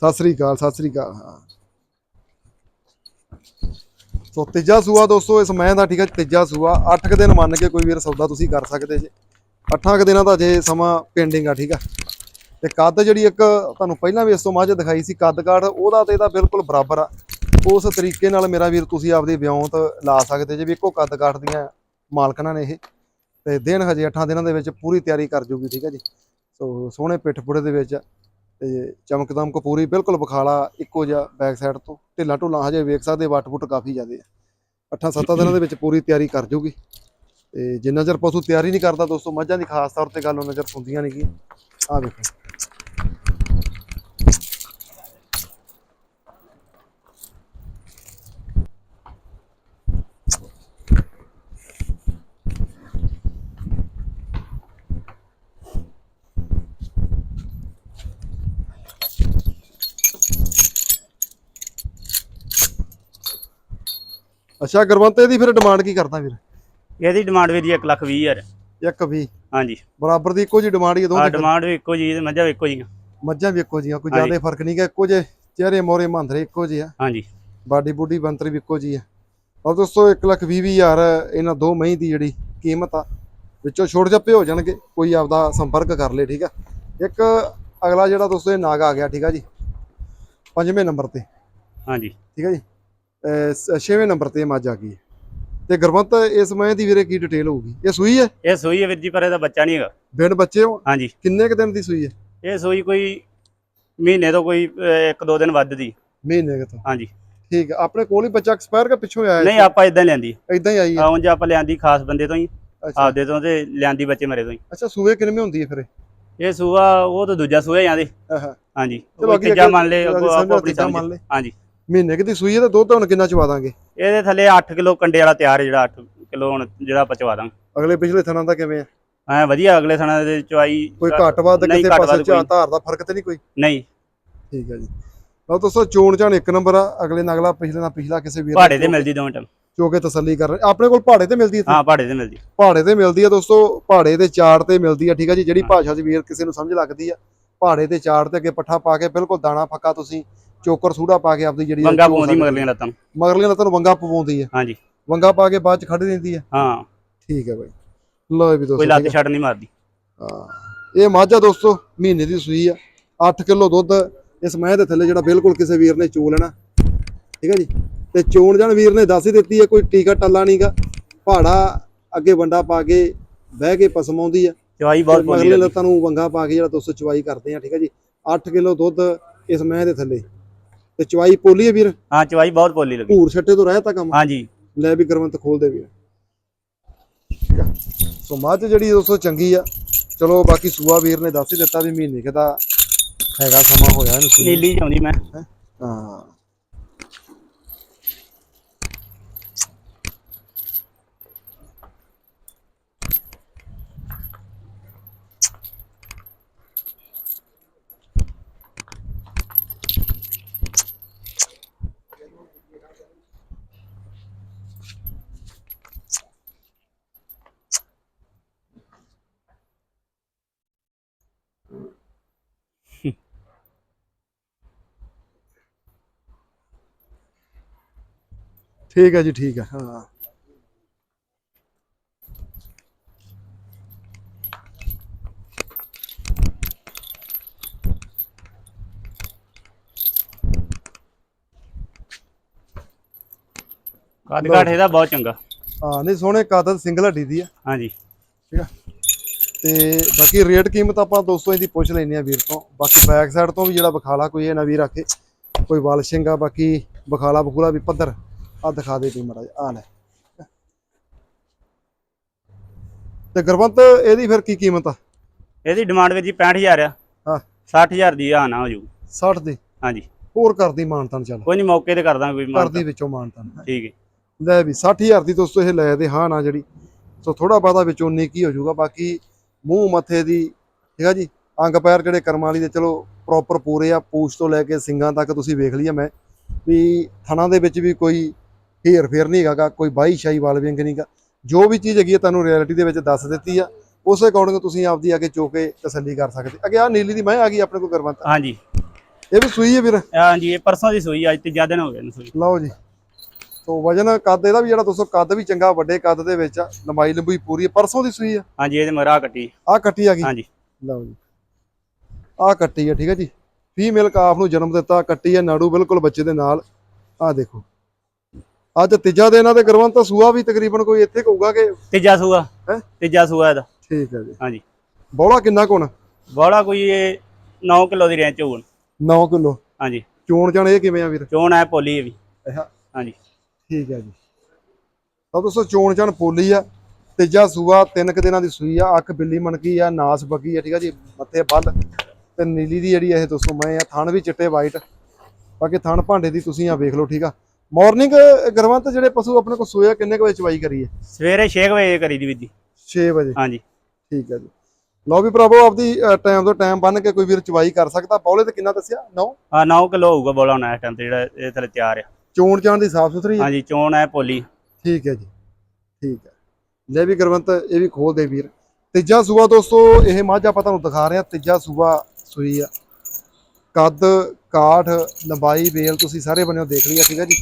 ਸਤਿ ਸ੍ਰੀ ਅਕਾਲ, ਸਤਿ ਸ੍ਰੀ ਅਕਾਲ, ਹਾਂ। ਸੋ ਤੀਜਾ ਸੂਆ ਦੋਸਤੋ, ਇਸ ਮੈਂ ਦਾ ਠੀਕ ਹੈ ਤੀਜਾ ਸੂਆ। 8 ਕੁ ਦਿਨ ਮੰਨ ਕੇ ਕੋਈ ਵੀਰ ਸੌਦਾ ਤੁਸੀਂ ਕਰ ਸਕਦੇ ਜੇ। 8 ਕੁ ਦਿਨਾਂ ਦਾ ਜੇ ਸਮਾਂ ਪੈਂਡਿੰਗ ਆ, ਠੀਕ ਆ। ਤੇ ਕੱਦ ਜਿਹੜੀ ਇੱਕ ਤੁਹਾਨੂੰ ਪਹਿਲਾਂ ਵੀ ਇਸ ਤੋਂ ਮਾਝ ਦਿਖਾਈ ਸੀ, ਕੱਦ ਕਾਠ, ਉਹਦਾ ਤੇ ਇਹਦਾ ਬਿਲਕੁਲ ਬਰਾਬਰ ਆ। ਉਸ ਤਰੀਕੇ ਨਾਲ ਮੇਰਾ ਵੀਰ, ਤੁਸੀਂ ਆਪਦੀ ਵਿਉਂਤ ਲਾ ਸਕਦੇ ਜੇ ਵੀ ਇੱਕੋ ਕੱਦ ਕਾਠ ਦੀਆਂ ਮਾਲਕਣਾਂ ਨੇ ਇਹ। ਤੇ ਦਿਨ ਹਜੇ 8 ਦਿਨਾਂ ਦੇ ਵਿੱਚ ਪੂਰੀ ਤਿਆਰੀ ਕਰ ਜੂਗੀ, ਠੀਕ ਹੈ ਜੀ। ਸੋ ਸੋਹਣੇ ਪਿੱਠ ਪੁੜੇ ਦੇ ਵਿੱਚ ਤੇ ਚਮਕ ਦਮਕ ਪੂਰੀ, ਬਿਲਕੁਲ ਬਖਾਲਾ, ਇੱਕੋ ਜਿਹਾ ਬੈਕ ਸਾਈਡ ਤੋਂ। ਢਿੱਲਾ ਢੁੱਲਾ ਹਜੇ ਵੇਖ ਸਕਦੇ, ਵੱਟ ਵੁੱਟ ਕਾਫੀ ਜ਼ਿਆਦੇ ਆ। ਅੱਠਾਂ ਸੱਤਾਂ ਦਿਨਾਂ ਦੇ ਵਿੱਚ ਪੂਰੀ ਤਿਆਰੀ ਕਰ ਜੂਗੀ। ਤੇ ਜਿੰਨਾ ਚਿਰ ਪਸ਼ੂ ਤਿਆਰੀ ਨਹੀਂ ਕਰਦਾ ਦੋਸਤੋ, ਮੱਝਾਂ ਦੀ ਖਾਸ ਤੌਰ ਤੇ ਗੱਲ ਉਹਨਾਂ ਚਿਰ ਸੁਣਦੀਆਂ ਨਹੀਂ ਕੀ ਆ ਵੇਖੋ। ਅੱਛਾ ਗੁਰਵੰਤ ਇਹਦੀ ਫਿਰ ਡਿਮਾਂਡ ਕੀ ਕਰਦਾ ਵੀਰ? ਇਹਦੀ ਡਿਮਾਂਡ ਵੀ ਦੀ 1 ਲੱਖ 20 ਹਜ਼ਾਰ। ਇੱਕ ਵੀ ਹਾਂਜੀ। ਬਰਾਬਰ ਦੀ ਇੱਕੋ ਜੀ ਡਿਮਾਂਡ ਹੀ ਆ ਦੋਵੇਂ ਡਿਮਾਂਡ ਵੀ ਇੱਕੋ ਜੀ ਤੇ ਮੱਝਾਂ ਵੀ ਇੱਕੋ ਜੀ ਮੱਝਾਂ ਵੀ ਇੱਕੋ ਜੀਆਂ ਕੋਈ ਹਾਂਜੀ। ਜ਼ਿਆਦਾ ਫ਼ਰਕ ਨਹੀਂ ਗਾ ਇੱਕੋ ਜੇ ਚਿਹਰੇ ਮੋਰੇ ਮੰਦਰੇ ਇੱਕੋ ਜਿਹੇ ਆ। ਹਾਂਜੀ। ਬਾਡੀ ਬੁੱਡੀ ਬੰਤਰ ਵੀ ਇੱਕੋ ਜੀ ਆ। ਔਰ ਦੋਸਤੋ 1 ਲੱਖ ਵੀਹ ਵੀਹ ਹਜ਼ਾਰ ਇਹਨਾਂ ਦੋ ਮਹੀਂ ਦੀ ਜਿਹੜੀ ਕੀਮਤ ਆ ਵਿੱਚੋਂ ਛੋੜ ਜੱਪੇ ਹੋ ਜਾਣਗੇ ਕੋਈ ਆਪਦਾ ਸੰਪਰਕ ਕਰ ਲੇ ਠੀਕ ਆ? ਇੱਕ ਅਗਲਾ ਜਿਹੜਾ ਦੋਸਤੋ ਇਹ ਨਾਗ ਆ ਗਿਆ ਠੀਕ ਆ ਜੀ? ਪੰਜਵੇਂ ਨੰਬਰ ਤੇ। ਹਾਂਜੀ। ਠੀਕ ਆ ਜੀ? ਅਹ ਸ- ਛੇਵੇਂ ਨੰਬਰ ਤੇ ਮੱਝ ਆ ਗਈ। ਹੈ। ਤੇ ਗੁਰਵੰਤ ਇਸ ਮਹੀਂ ਦੀ ਵੀਰੇ ਕੀ ਡਿਟੇਲ ਹੋਊਗੀ? ਇਹ ਸੂਈ ਹੈ? ਇਹ ਸੂਈ ਹੈ ਵੀਰ ਜੀ ਪਰ ਇਹਦਾ ਬੱਚਾ ਨਹੀਂ ਹੈਗਾ। ਬਿਨ ਬੱਚੇ ਹੋ? ਹਾਂਜੀ। ਕਿੰਨੇ ਕ ਦਿਨ ਦੀ ਸੂਈ ਹੈ? ਇਹ ਸੂਈ ਕੋਈ ਮਹੀਨੇ ਤੋਂ ਕੋਈ ਇੱਕ ਦੋ ਦਿਨ ਵੱਧ ਦੀ ਮਹੀਨੇ ਕੁ ਤੋਂ? ਹਾਂਜੀ। ਠੀਕ ਹੈ ਆਪਣੇ ਕੋਲ ਹੀ ਬੱਚਾ ਐਕਸਪਾਇਰ ਕਿ ਪਿੱਛੋਂ ਆਇਆ ਨਹੀਂ ਆਪਾਂ ਇਦਾਂ ਲਿਆਂਦੀ। ਇਦਾਂ ਹੀ ਆਈ ਹੈ? ਆਉਂ ਜੇ ਆਪਾਂ ਲਿਆਂਦੀ ਖਾਸ ਬੰਦੇ ਤੋਂ ਹੀ। ਆਪਦੇ ਤੋਂ ਤੇ ਲਿਆਂਦੀ ਬੱਚੇ ਮਰੇ ਤੋਂ ਹੀ। ਅੱਛਾ ਸੂਏ ਕਿੰਨੇ ਹੁੰਦੀ ਹੈ ਫਿਰ ਇਹ? ਸੂਆ ਉਹ ਤਾਂ ਦੂਜਾ ਸੂਆ ਜਾਂਦੇ ਹਾਂਜੀ। ਚਲੋ ਤੀਜਾ ਮੰਨ ਲੈ ਆਪਣੀ ਮੰਨ ਲੈ ਹਾਂਜੀ। ਮਹੀਨੇ ਕੁ ਦੀ ਸੂਈ ਹੈ ਤੇ ਦੁੱਧ ਹੁਣ ਕਿੰਨਾ ਚਵਾ ਦਾਂਗੇ? ਇਹਦੇ ਥੱਲੇ 8 ਕਿਲੋ ਕੰਡੇ ਵਾਲਾ ਤਿਆਰ ਹੈ ਜਿਹੜਾ 8 ਕਿਲੋ ਹੁਣ ਜਿਹੜਾ ਆਪਾਂ ਚਵਾ ਦਾਂਗੇ। ਅਗਲੇ ਪਿਛਲੇ ਥਣਾਂ ਦਾ ਕਿਵੇਂ ਆ? ਐ ਵਧੀਆ ਅਗਲੇ ਸਣਾ ਦੇ ਚਵਾਈ ਕੋਈ ਘੱਟ ਵੱਧ ਕਿਸੇ ਪਾਸੇ ਕੋਈ। ਧਾਰ ਦਾ ਫ਼ਰਕ ਤੇ ਨਹੀਂ ਕੋਈ? ਨਹੀਂ। ਠੀਕ ਹੈ ਜੀ। ਲਓ ਦੋਸਤੋ ਚੋਣ ਚਾਣ ਇੱਕ ਨੰਬਰ ਆ ਅਗਲੇ ਨਾਲ ਅਗਲਾ ਪਿਛਲੇ ਨਾਲ ਪਿਛਲਾ ਕਿਸੇ ਵੀਰ ਪਹਾੜੇ ਤੇ ਮਿਲਦੀ ਦੋਵੇਂ ਟਾਈਮ ਕੇ ਤਸੱਲੀ ਕਰ ਰਹੇ। ਆਪਣੇ ਕੋਲ ਪਹਾੜੇ ਤੇ ਮਿਲਦੀ ਹੈ? ਹਾਂ ਪਹਾੜੇ ਤੇ ਮਿਲਦੀ। ਪਹਾੜੇ ਤੇ ਮਿਲਦੀ ਆ ਦੋਸਤੋ ਪਹਾੜੇ ਤੇ ਚਾਰ ਤੇ ਮਿਲਦੀ ਆ ਠੀਕ ਆ ਜੀ। ਜਿਹੜੀ ਭਾਸ਼ਾ 'ਚ ਵੀਰ ਕਿਸੇ ਨੂੰ ਸਮਝ ਲੱਗਦੀ ਆ ਪਹਾੜੇ ਤੇ ਚਾਰ ਤੇ ਅੱਗੇ ਪੱਠਾ ਪਾ ਕੇ ਬਿਲਕੁਲ ਦਾਣਾ ਫੱਕਾ ਤੁਸੀਂ ਚੋਕਰ ਸੂੜਾ ਪਾ ਕੇ ਆਪਦੀ ਜਿਹੜੀ ਵੰਗਾ ਪਾਉਂਦੀ ਮਗਰਲੀਆਂ ਲੱਤਾਂ ਨੂੰ। ਮਗਰਲੀਆਂ ਲੱਤਾਂ ਨੂੰ ਵੰਗਾ ਪਵਾਉਂਦੀ ਆ। ਹਾਂਜੀ। ਵੰਗਾ ਪਾ ਕੇ ਬਾਅਦ ਚ ਖੜ ਦਿੰਦੀ ਆ। ਹਾਂ। ਠੀਕ ਹੈ ਬਾਈ। ਲਓ ਵੀ ਦੋਸਤੋ ਕੋਈ ਲੱਤ। ਛੱਡ ਨਹੀਂ ਮਾਰਦੀ। ਹਾਂ। ਇਹ ਮਾਝਾ ਦੋਸਤੋ ਮਹੀਨੇ ਦੀ ਸੂਈ ਆ। 8 ਕਿਲੋ ਦੁੱਧ ਇਸ ਮਹਿ ਦੇ ਥੱਲੇ ਜਿਹੜਾ ਬਿਲਕੁਲ ਕਿਸੇ ਵੀਰ ਨੇ ਚੋ ਲੈਣਾ। ਠੀਕ ਹੈ ਜੀ? ਤੇ ਚੋਣ ਜਾਣ ਵੀਰ ਨੇ ਦੱਸ ਹੀ ਦਿੱਤੀ ਹੈ ਕੋਈ ਟੀਕਾ ਟੱਲਾ ਨਹੀਂਗਾ ਪਹਾੜਾ ਅੱਗੇ ਵੰਡਾ ਪਾ ਕੇ ਬਹਿ ਕੇ ਪਸਮ ਆਉਂਦੀ ਆ। ਚਵਾਈ ਬਹੁਤ ਮਗਲੇ ਲੱਗੀ ਲੱਤਾਂ ਨੂੰ ਵੰਗਾ ਪਾ ਕੇ ਜਿਹੜਾ ਦੋਸਤੋ ਚਵਾਈ ਕਰਦੇ ਆ। ਠੀਕ ਹੈ ਜੀ? 8 ਕਿਲੋ ਦੁੱਧ ਇਸ ਮਹਿ ਦੇ ਥੱਲੇ। ਤੇ ਚਵਾਈ ਪੋਲੀ ਹੈ ਵੀਰ? ਹਾਂ ਚਵਾਈ ਬਹੁਤ ਪੋਲੀ ਲੱਗੀ। ਭੂਰ ਛੱਟੇ ਤੋਂ ਰਹਿ ਤਾਂ ਕੰਮ? ਹਾਂਜੀ। ਲੈ ਵੀ ਗਰਮੰਤ ਖੋਲ ਦੇ ਵੀਰ। ਸੋ ਮੱਝ ਜਿਹੜੀ ਦੋਸਤੋ ਚੰਗੀ ਆ। ਚਲੋ ਬਾਕੀ ਸੂਆ ਵੀਰ ਨੇ ਦੱਸ ਹੀ ਦਿੱਤਾ ਵੀ ਮਹੀਨੇ ਕੁ ਦਾ ਹੈਗਾ ਸਮਾਂ ਹੋਇਆ ਇਹਨੂੰ। ਨੀਲੀ ਚਾਉਂਦੀ ਮੈਂ। ਹਾਂ। ਠੀਕ ਹੈ ਜੀ ਠੀਕ ਹੈ ਹਾਂ। ਕੱਦ ਕਾਠ ਇਹਦਾ ਬਹੁਤ ਚੰਗਾ। ਹਾਂ ਨਹੀਂ ਸੋਹਣੇ ਕਾਦਲ ਸਿੰਗਲ ਹੱਡੀ ਦੀ ਆ। ਹਾਂਜੀ। ਠੀਕ ਆ। ਤੇ ਬਾਕੀ ਰੇਟ ਕੀਮਤ ਆਪਾਂ ਦੋਸਤੋ ਇਹਦੀ ਪੁੱਛ ਲੈਨੇ ਆ ਵੀਰ ਤੋਂ। ਬਾਕੀ ਬੈਕ ਸਾਈਡ ਤੋਂ ਵੀ ਜਿਹੜਾ ਬਖਾਲਾ ਕੋਈ ਇਹ ਨਾ ਵੀਰ ਆਖੇ ਕੋਈ ਵਾਲਸ਼ਿੰਗ ਆ ਬਾਕੀ ਬਖਾਲਾ ਬਖੂਲਾ ਵੀ ਪੱਧਰ। ਆ ਦਿਖਾ ਦੇ ਤੂੰ ਮੜਾ ਆ ਲੈ। ਤੇ ਗੁਰਵੰਤ ਇਹਦੀ ਫਿਰ ਕੀ ਕੀਮਤ ਆ? ਇਹਦੀ ਡਿਮਾਂਡ ਵਿੱਚ ਜੀ 65000 ਆ। ਹਾਂ। 60000 ਦੀ ਆ ਨਾ ਹੋ ਜੂ। 60 ਦੀ? ਹਾਂਜੀ। ਹੋਰ ਕਰਦੀ ਮਾਨਤਾਨ ਚੱਲ। ਕੋਈ ਨਹੀਂ ਮੌਕੇ ਤੇ ਕਰਦਾ ਕੋਈ ਮਾਨ ਕਰਦੀ ਵਿੱਚੋਂ ਮਾਨਤਾਨ। ਠੀਕ ਹੈ। ਲੈ ਵੀ 60000 ਦੀ ਦੋਸਤੋ ਇਹ ਲੈ ਦੇ ਹਾਂ ਨਾ ਜਿਹੜੀ। ਸੋ ਥੋੜਾ ਬਾਦਾ ਵਿੱਚੋਂ ਕੀ ਹੋ ਜਾਊਗਾ ਬਾਕੀ ਮੂੰਹ ਮੱਥੇ ਦੀ ਠੀਕ ਆ ਜੀ? ਅੰਗ ਪੈਰ ਜਿਹੜੇ ਕਰਮਾਂ ਵਾਲੀ ਦੇ ਚਲੋ ਪ੍ਰੋਪਰ ਪੂਰੇ ਆ। ਪੂਛ ਤੋਂ ਲੈ ਕੇ ਸਿੰਗਾਂ ਤੱਕ ਤੁਸੀਂ ਵੇਖ ਲਿਆ ਮੈਂ। ਵੀ ਥਣਾ ਦੇ ਵਿੱਚ ਵੀ ਕੋਈ ਢੇਰ ਫੇਰ ਨਹੀਂ ਹੈਗਾ ਕੋਈ ਬਾਈ ਸ਼ਾਈ ਵਾਲ ਵਿੰਗ ਨਹੀਂਗਾ ਜੋ ਵੀ ਚੀਜ਼ ਹੈਗੀ ਤੁਹਾਨੂੰ ਰਿਐਲਿਟੀ ਦੇ ਵਿੱਚ ਦੱਸ ਦਿੱਤੀ ਆ ਉਸ ਅਕੋਰਡਿੰਗ ਤੁਸੀਂ ਆਪਦੀ ਕੇ ਚੋ ਕੇ ਤਸੱਲੀ ਕਰ ਸਕਦੇ। ਅੱਗੇ ਆ ਨੀਲੀ ਦੀ ਮੈਂ ਆ ਗਈ ਆਪਣੇ ਕੋਲ ਕਰਵੰਤ ਹਾਂਜੀ। ਇਹ ਵੀ ਸੂਈ ਹੈ ਵੀਰ? ਹਾਂਜੀ ਇਹ ਪਰਸੋਂ ਦੀ ਸੂਈ ਅੱਜ ਤੀਜਾ ਦਿਨ ਹੋ ਗਿਆ ਨੂੰ ਸੂਈ। ਲਓ ਜੀ। ਸੋ ਵਜਨ ਕੱਦ ਇਹਦਾ ਵੀ ਜਿਹੜਾ ਦੋਸਤੋ ਕੱਦ ਵੀ ਚੰਗਾ ਵੱਡੇ ਕੱਦ ਦੇ ਵਿੱਚ ਆ ਲੰਬਾਈ ਲੰਬੂਈ ਪੂਰੀ ਹੈ ਪਰਸੋਂ ਦੀ ਸੂਈ ਆ? ਹਾਂਜੀ ਇਹਦੇ ਮਰਾ ਕੱਟੀ। ਆ ਕੱਟੀ ਆ ਗਈ? ਹਾਂਜੀ। ਲਓ ਜੀ। ਆ ਕੱਟੀ ਆ ਠੀਕ ਹੈ ਜੀ। ਫੀਮੇਲ ਕਾਫ ਨੂੰ ਜਨਮ ਦਿੱਤਾ ਕੱਟੀ ਆ ਨਾੜੂ ਬਿਲਕੁਲ ਬੱਚੇ ਦੇ ਨਾਲ। ਆ ਦੇਖੋ। ਅੱਜ ਤੀਜਾ ਦਿਨ ਆ ਤੇ ਗਰਵੰਤ ਤਾਂ ਸੂਆ ਵੀ ਤਕਰੀਬਨ ਕੋਈ ਇੱਥੇ ਕਹੂਗਾ ਕਿ ਤੀਜਾ ਸੂਆ। ਹੈਂ? ਤੀਜਾ ਸੂਆ ਇਹਦਾ। ਠੀਕ ਹੈ ਜੀ। ਹਾਂਜੀ। ਬੋਲਾ ਕਿੰਨਾ ਕੋਣ ਬੋਲਾ ਕੋਈ ਇਹ 9 ਕਿਲੋ ਦੀ ਰੇਂਜ ਹੋਣ 9 ਕਿਲੋ। ਹਾਂਜੀ। ਚੋਣ ਜਾਣ ਇਹ ਕਿਵੇਂ ਆ ਵੀਰ? ਚੋਣ ਹੈ ਪੋਲੀ ਇਹ ਵੀ। ਹਾਂਜੀ। ਠੀਕ ਹੈ ਜੀ। ਤਾਂ ਦੋਸਤੋ ਚੋਣ ਜਾਣ ਪੋਲੀ ਆ ਤੀਜਾ ਸੂਆ ਤਿੰਨ ਕੁ ਦਿਨਾਂ ਦੀ ਸੂਈ ਆ ਅੱਖ ਬਿੱਲੀ ਮਣਕੀ ਆ ਨਾਸ ਬੱਗੀ ਆ ਠੀਕ ਆ ਜੀ ਮੱਥੇ ਬੱਲ ਤੇ ਨੀਲੀ ਦੀ ਜਿਹੜੀ ਇਹ ਦੋਸਤੋ ਮੈਂ ਆ ਥਣ ਵੀ ਚਿੱਟੇ ਵਾਈਟ ਬਾਕੀ ਥਣ ਭਾਂਡੇ ਦੀ ਤੁਸੀਂ ਆ ਵੇਖ ਲਓ ਠੀਕ ਆ। ਮਾਰਨਿੰਗ ਗਰਵੰਤ ਜਿਹੜੇ ਪਸ਼ੂ ਆਪਣੇ ਕੋਲ ਸੋਇਆ ਕਿੰਨੇ ਕੁ ਵਜੇ ਚਵਾਈ ਕਰੀਏ? ਸਵੇਰੇ 6 ਵਜੇ ਕਰੀ ਦੀ ਵੀਰ ਜੀ 6 ਵਜੇ? ਹਾਂਜੀ। ਠੀਕ ਹੈ ਜੀ। ਲਓ ਵੀ ਭਰਾਵੋ ਆਪਦੀ ਟਾਈਮ ਤੋਂ ਟਾਈਮ ਬੰਨ ਕੇ ਕੋਈ ਵੀਰ ਚਵਾਈ ਕਰ ਸਕਦਾ। ਬੌਲੇ ਤੇ ਕਿੰਨਾ ਦੱਸਿਆ? 9 ਆ 9 ਕਿਲੋ ਹੋਊਗਾ ਬੋਲਾ ਹੁਣ ਇਸ ਟਾਈਮ ਤੇ ਜਿਹੜਾ ਇਹ ਥਲੇ ਤਿਆਰ ਆ। ਚੋਣ ਜਾਣ ਦੀ ਸਾਫ਼ ਸੁਥਰੀ ਹੈ ਹਾਂਜੀ ਚੋਣ ਹੈ ਪੋਲੀ ਠੀਕ ਹੈ ਜੀ। ਠੀਕ ਹੈ। ਲੈ ਵੀ ਗੁਰਵੰਤ ਇਹ ਵੀ ਖੋਲ ਦੇ ਵੀਰ। ਤੀਜਾ ਸੂਆ ਦੋਸਤੋ ਇਹ ਮੱਝ ਆਪਾਂ ਤੁਹਾਨੂੰ ਦਿਖਾ ਰਹੇ ਹਾਂ। ਤੀਜਾ ਸੂਈ ਆ। ਕੱਦ, ਕਾਠ, ਲੰਬਾਈ, ਵੇਲ ਤੁਸੀਂ ਸਾਰੇ ਬੰਨਿਓ ਦੇਖ ਲਿਆ ਠੀਕ ਹੈ ਜੀ?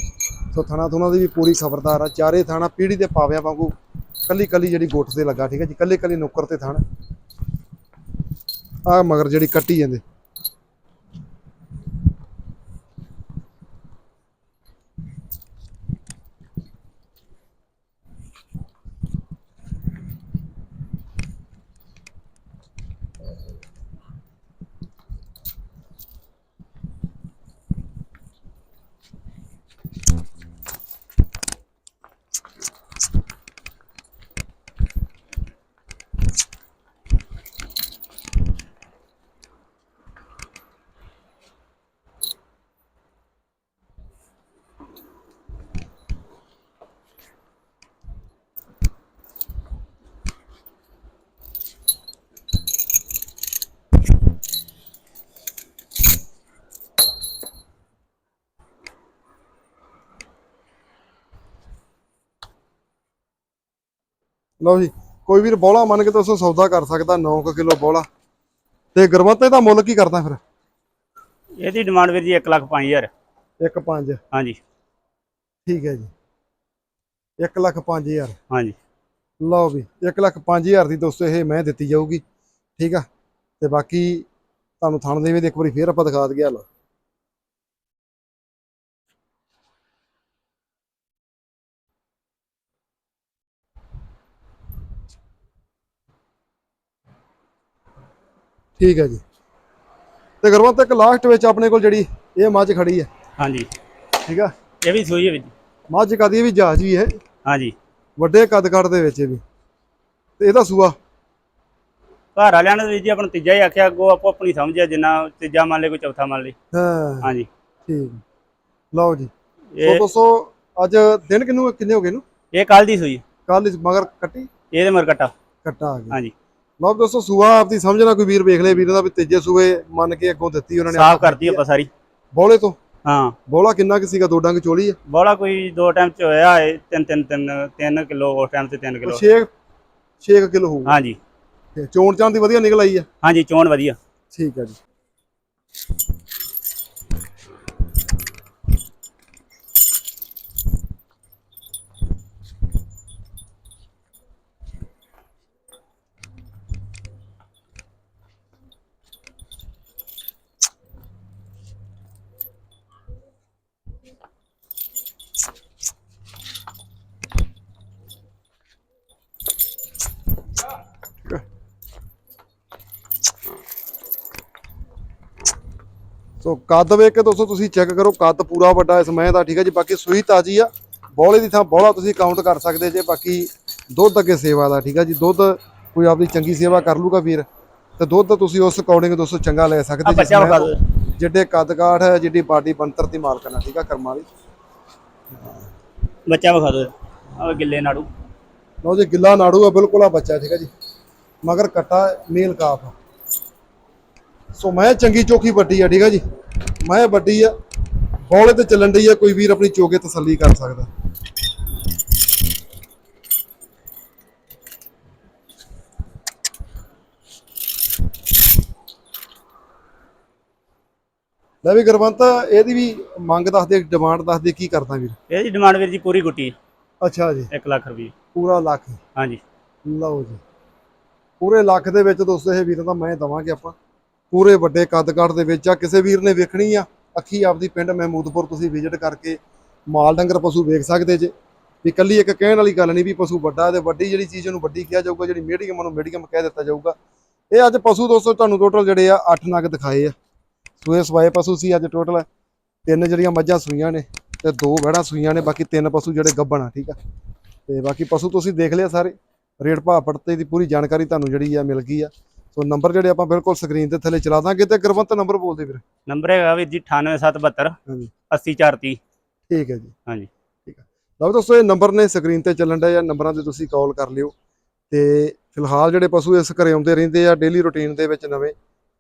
ਸੋ ਥਣਾ ਥੁਣਾ ਦੀ ਵੀ ਪੂਰੀ ਖਬਰਦਾਰ ਆ। ਚਾਰੇ ਥਾਣਾ ਪੀੜੀ ਤੇ ਪਾਵਿਆਂ ਵਾਂਗੂ ਕੱਲੀ ਕੱਲੀ ਜਿਹੜੀ ਗੁੱਠ ਤੇ ਲੱਗਾ, ਠੀਕ ਹੈ ਜੀ? ਕੱਲੀ ਕੱਲੀ ਨੁੱਕਰ ਤੇ ਥਾਣਾ। ਆ ਮਗਰ ਜਿਹੜੀ ਕੱਟੀ ਜਾਂਦੇ। ਲਓ ਜੀ ਕੋਈ ਵੀਰ ਬੋਲਾ ਮੰਨ ਕੇ ਦੋਸਤੋ ਸੌਦਾ ਕਰ ਸਕਦਾ 9 ਕਿਲੋ ਬੋਲਾ। ਤੇ ਗੁਰਵੰਤ ਇਹਦਾ ਮੁੱਲ ਕੀ ਕਰਦਾ ਫਿਰ? ਇਹਦੀ ਡਿਮਾਂਡ ਵੀਰ ਜੀ 1 ਲੱਖ 5000 ਇੱਕ ਪੰਜ। ਹਾਂਜੀ। ਠੀਕ ਹੈ ਜੀ। 1 ਲੱਖ 5000 ਹਾਂਜੀ। ਲਓ ਵੀ 1 ਲੱਖ 5000 ਦੀ ਦੋਸਤੋ ਇਹ ਮੈਂ ਦਿੱਤੀ ਜਾਊਗੀ। ਠੀਕ ਆ? ਤੇ ਬਾਕੀ ਤੁਹਾਨੂੰ ਥਣ ਦੇ ਇੱਕ ਵਾਰੀ ਫੇਰ ਆਪਾਂ ਦਿਖਾ ਦਈਏ ਹਲ। ਠੀਕ ਹੈ ਜੀ। ਤੇ ਗੁਰਵੰਤ ਇੱਕ ਲਾਸਟ ਵਿੱਚ ਆਪਣੇ ਕੋਲ ਜਿਹੜੀ ਇਹ ਮੱਝ ਖੜੀ ਹੈ। ਹਾਂਜੀ। ਠੀਕ ਆ? ਇਹ ਵੀ ਸੂਈ ਹੈ ਜੀ। ਮੱਝ ਕਦੀ ਵੀ ਜਹਾਜ਼ ਵੀ ਹੈ ਹਾਂਜੀ। ਵੱਡੇ ਕੱਦ ਕੱਦ ਦੇ ਵਿੱਚ ਵੀ। ਤੇ ਇਹਦਾ ਸੂਆ? ਘਰ ਵਾਲਿਆਂ ਨੇ ਵੀਰ ਜੀ ਆਪਣਾ ਤੀਜਾ ਹੀ ਆਖਿਆ ਅੱਗੋਂ ਆਪੋ ਆਪਣੀ ਸਮਝ ਆ ਜਿੰਨਾ ਤੀਜਾ ਮੰਨ ਲੈ ਕੋਈ ਚੌਥਾ ਮੰਨ ਲੈ ਹਾਂ। ਹਾਂਜੀ। ਠੀਕ। ਲਓ ਜੀ। ਸੋ ਦੋਸਤੋ ਅੱਜ ਦਿਨ ਕਿੰਨੂ ਕਿੰਨੇ ਹੋ ਗਏ ਨੂੰ ਇਹ ਕੱਲ ਦੀ ਸੂਈ ਕੱਲ ਮਗਰ ਕੱਟੀ? ਇਹਦੇ ਮਰ ਕੱਟਾ। ਕੱਟਾ ਆ ਗਿਆ। ਹਾਂਜੀ। ਲਓ ਦੋਸਤੋ ਸੂਆ ਆਪਦੀ ਸਮਝਣਾ ਕੋਈ ਵੀਰ ਵੇਖ ਲੈ ਵੀਰ ਦਾ ਵੀ ਤੀਜੇ ਸੂਏ ਮੰਨ ਕੇ ਅੱਗੋਂ ਦਿੱਤੀ ਉਹਨਾਂ ਨੇ ਸਾਫ਼ ਕਰਤੀ ਆਪਾਂ ਸਾਰੀ। ਬੋਲੇ ਤੋਂ? ਹਾਂ। ਬੋਲਾ ਕਿੰਨਾ ਕਿ ਸੀਗਾ? ਦੋ ਡੰਗ ਚੋਲੀ ਹੈ ਬੋਲਾ ਕੋਈ ਦੋ ਟਾਈਮ ਚ ਹੋਇਆ ਹੈ ਤਿੰਨ ਤਿੰਨ ਤਿੰਨ ਤਿੰਨ ਕਿਲੋ ਉਸ ਟਾਈਮ ਤੇ 3 ਕਿਲੋ। 6 6 ਕਿਲੋ ਹੋਊਗਾ। ਹਾਂਜੀ। ਤੇ ਚੋਣ ਚਾਂ ਦੀ ਵਧੀਆ ਨਿਕਲ ਆਈ ਹੈ ਹਾਂਜੀ ਚੋਣ ਵਧੀਆ। ਠੀਕ ਹੈ ਜੀ ਸੋ ਕੱਦ ਵੇਖ ਕੇ ਦੋਸਤੋ ਤੁਸੀਂ ਚੈੱਕ ਕਰੋ ਕੱਦ ਪੂਰਾ ਵੱਡਾ ਇਸ ਮਹਿ ਦਾ ਠੀਕ ਹੈ ਜੀ? ਬਾਕੀ ਸੂਈ ਤਾਜੀ ਆ। ਬੋਲੇ ਦੀ ਥਾਂ ਬੋਲਾ ਤੁਸੀਂ ਕਾਊਂਟ ਕਰ ਸਕਦੇ ਜੇ ਬਾਕੀ ਦੁੱਧ ਅੱਗੇ ਸੇਵਾ ਦਾ ਠੀਕ ਹੈ ਜੀ? ਦੁੱਧ ਕੋਈ ਆਪਦੀ ਚੰਗੀ ਸੇਵਾ ਕਰ ਲੂਗਾ ਵੀਰ ਤੇ ਦੁੱਧ ਤੁਸੀਂ ਉਸ ਅਕੋਰਡਿੰਗ ਦੋਸਤੋ ਚੰਗਾ ਲੈ ਸਕਦੇ ਜੀ ਜਿੱਡੇ ਕੱਦ ਕਾਠ ਹੈ ਜਿੱਡੀ ਬਾਡੀ ਬੰਤਰ ਦੀ ਮਾਲਕਣ ਆ ਠੀਕ ਆ ਕਰਮਾਂ ਵਾਲੀ ਬੱਚਾ ਵਿਖਾ ਦਿਓ ਆ ਗਿੱਲੇ ਨਾੜੂ। ਲਓ ਜੀ ਗਿੱਲਾ ਨਾੜੂ ਆ ਬਿਲਕੁਲ ਆ ਬੱਚਾ ਠੀਕ ਆ ਜੀ? ਮਗਰ ਕੱਟਾ ਮੇਲ ਕਾਫ। ਸੋ ਮੈਂ ਚੰਗੀ ਚੋਖੀ ਵੱਡੀ ਆ ਠੀਕ ਆ ਜੀ? ਮੈਂ ਵੱਡੀ ਆ ਬੌਲੇ ਤੇ ਚੱਲਣ ਡਈ ਆ ਕੋਈ ਵੀਰ ਆਪਣੀ ਚੋਗੇ ਤਸੱਲੀ ਕਰ ਸਕਦਾ। ਲੈ ਵੀ ਗੁਰਵੰਤ ਇਹਦੀ ਵੀ ਮੰਗ ਦੱਸ ਦੇ ਡਿਮਾਂਡ ਦੱਸ ਦੇ ਕੀ ਕਰਦਾ ਵੀਰ? ਇਹਦੀ ਡਿਮਾਂਡ ਵੀਰ ਜੀ ਪੂਰੀ ਗੁੱਟੀ ਅੱਛਾ ਜੀ। 1 ਲੱਖ ਰੁਪਏ ਪੂਰਾ ਲੱਖ? ਹਾਂਜੀ। ਲਓ ਜੀ। ਪੂਰੇ ਲੱਖ ਦੇ ਵਿੱਚ ਦੋਸਤੋ ਇਹ ਵੀਰਾਂ ਦਾ ਮੈਂ ਦਵਾਂਗੇ ਆਪਾਂ। ਪੂਰੇ ਵੱਡੇ ਕੱਦ ਕਾਠ ਦੇ ਵਿੱਚ ਆ, ਕਿਸੇ ਵੀਰ ਨੇ ਵੇਖਣੀ ਆ, ਅੱਖੀ ਆਪਦੀ ਪਿੰਡ ਮਹਿਮੂਦਪੁਰ ਤੁਸੀਂ ਵਿਜ਼ਿਟ ਕਰਕੇ ਮਾਲ ਡੰਗਰ ਪਸ਼ੂ ਵੇਖ ਸਕਦੇ ਜੇ। ਵੀ ਕੱਲੀ ਇੱਕ ਕਹਿਣ ਵਾਲੀ ਗੱਲ ਨਹੀਂ ਵੀ ਪਸ਼ੂ ਵੱਡਾ ਤੇ ਵੱਡੀ ਜਿਹੜੀ ਚੀਜ਼ ਉਹਨੂੰ ਵੱਡੀ ਕਿਹਾ ਜਾਊਗਾ, ਜਿਹੜੀ ਮੀਡੀਅਮ ਉਹਨੂੰ ਮੀਡੀਅਮ ਕਹਿ ਦਿੱਤਾ ਜਾਊਗਾ। ਇਹ ਅੱਜ ਪਸ਼ੂ ਦੋਸਤੋ ਤੁਹਾਨੂੰ ਟੋਟਲ ਜਿਹੜੇ ਆ 8 ਨਗ ਦਿਖਾਏ ਆ। ਸੂਏ ਸਵਾਏ ਪਸ਼ੂ ਸੀ ਅੱਜ ਟੋਟਲ ਤਿੰਨ ਜਿਹੜੀਆਂ ਮੱਝਾਂ ਸੂਈਆਂ ਨੇ ਤੇ ਦੋ ਵਹਿੜਾਂ ਸੂਈਆਂ ਨੇ, ਬਾਕੀ ਤਿੰਨ ਪਸ਼ੂ ਜਿਹੜੇ ਗੱਭਣ ਆ, ਠੀਕ ਆ। ਤੇ ਬਾਕੀ ਪਸ਼ੂ ਤੁਸੀਂ ਦੇਖ ਲਿਆ ਸਾਰੇ। ਰੇਟ ਭਾਅ ਪੜਤੇ ਦੀ ਪੂਰੀ ਜਾਣਕਾਰੀ ਤੁਹਾਨੂੰ ਜਿਹੜੀ ਆ ਮਿਲ ਗਈ ਆ। ਸੋ ਨੰਬਰ ਜਿਹੜੇ ਆਪਾਂ ਬਿਲਕੁਲ ਸਕਰੀਨ ਦੇ ਥੱਲੇ ਚਲਾ ਦਾਂਗੇ ਤੇ ਗੁਰਵੰਤ ਨੰਬਰ ਬੋਲਦੇ ਵੀਰ। ਨੰਬਰ ਹੈਗਾ ਵੀਰ ਜੀ 98772 ਹਾਂਜੀ। 80430 ਠੀਕ ਹੈ ਜੀ। ਹਾਂਜੀ। ਠੀਕ ਆ ਲਓ ਦੋਸਤੋ ਇਹ ਨੰਬਰ ਨੇ ਸਕਰੀਨ ਤੇ ਚੱਲਣ ਡਿਆ ਨੰਬਰਾਂ ਤੇ ਤੁਸੀਂ ਕਾਲ ਕਰ ਲਿਓ। ਤੇ ਫਿਲਹਾਲ ਜਿਹੜੇ ਪਸ਼ੂ ਇਸ ਘਰੇ ਆਉਂਦੇ ਰਹਿੰਦੇ ਆ ਡੇਲੀ ਰੁਟੀਨ ਦੇ ਵਿੱਚ ਨਵੇਂ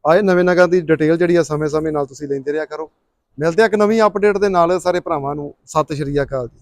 ਆਏ ਨਵੇਂ ਨਗਾਂ ਦੀ ਡਿਟੇਲ ਜਿਹੜੀ ਆ ਸਮੇਂ-ਸਮੇਂ ਨਾਲ ਤੁਸੀਂ ਲੈਂਦੇ ਰਿਹਾ ਕਰੋ। ਮਿਲਦੇ ਆ ਇੱਕ ਨਵੀਂ ਅਪਡੇਟ ਦੇ ਨਾਲ ਸਾਰੇ ਭਰਾਵਾਂ ਨੂੰ। ਸਤਿ ਸ਼੍ਰੀ ਅਕਾਲ ਜੀ।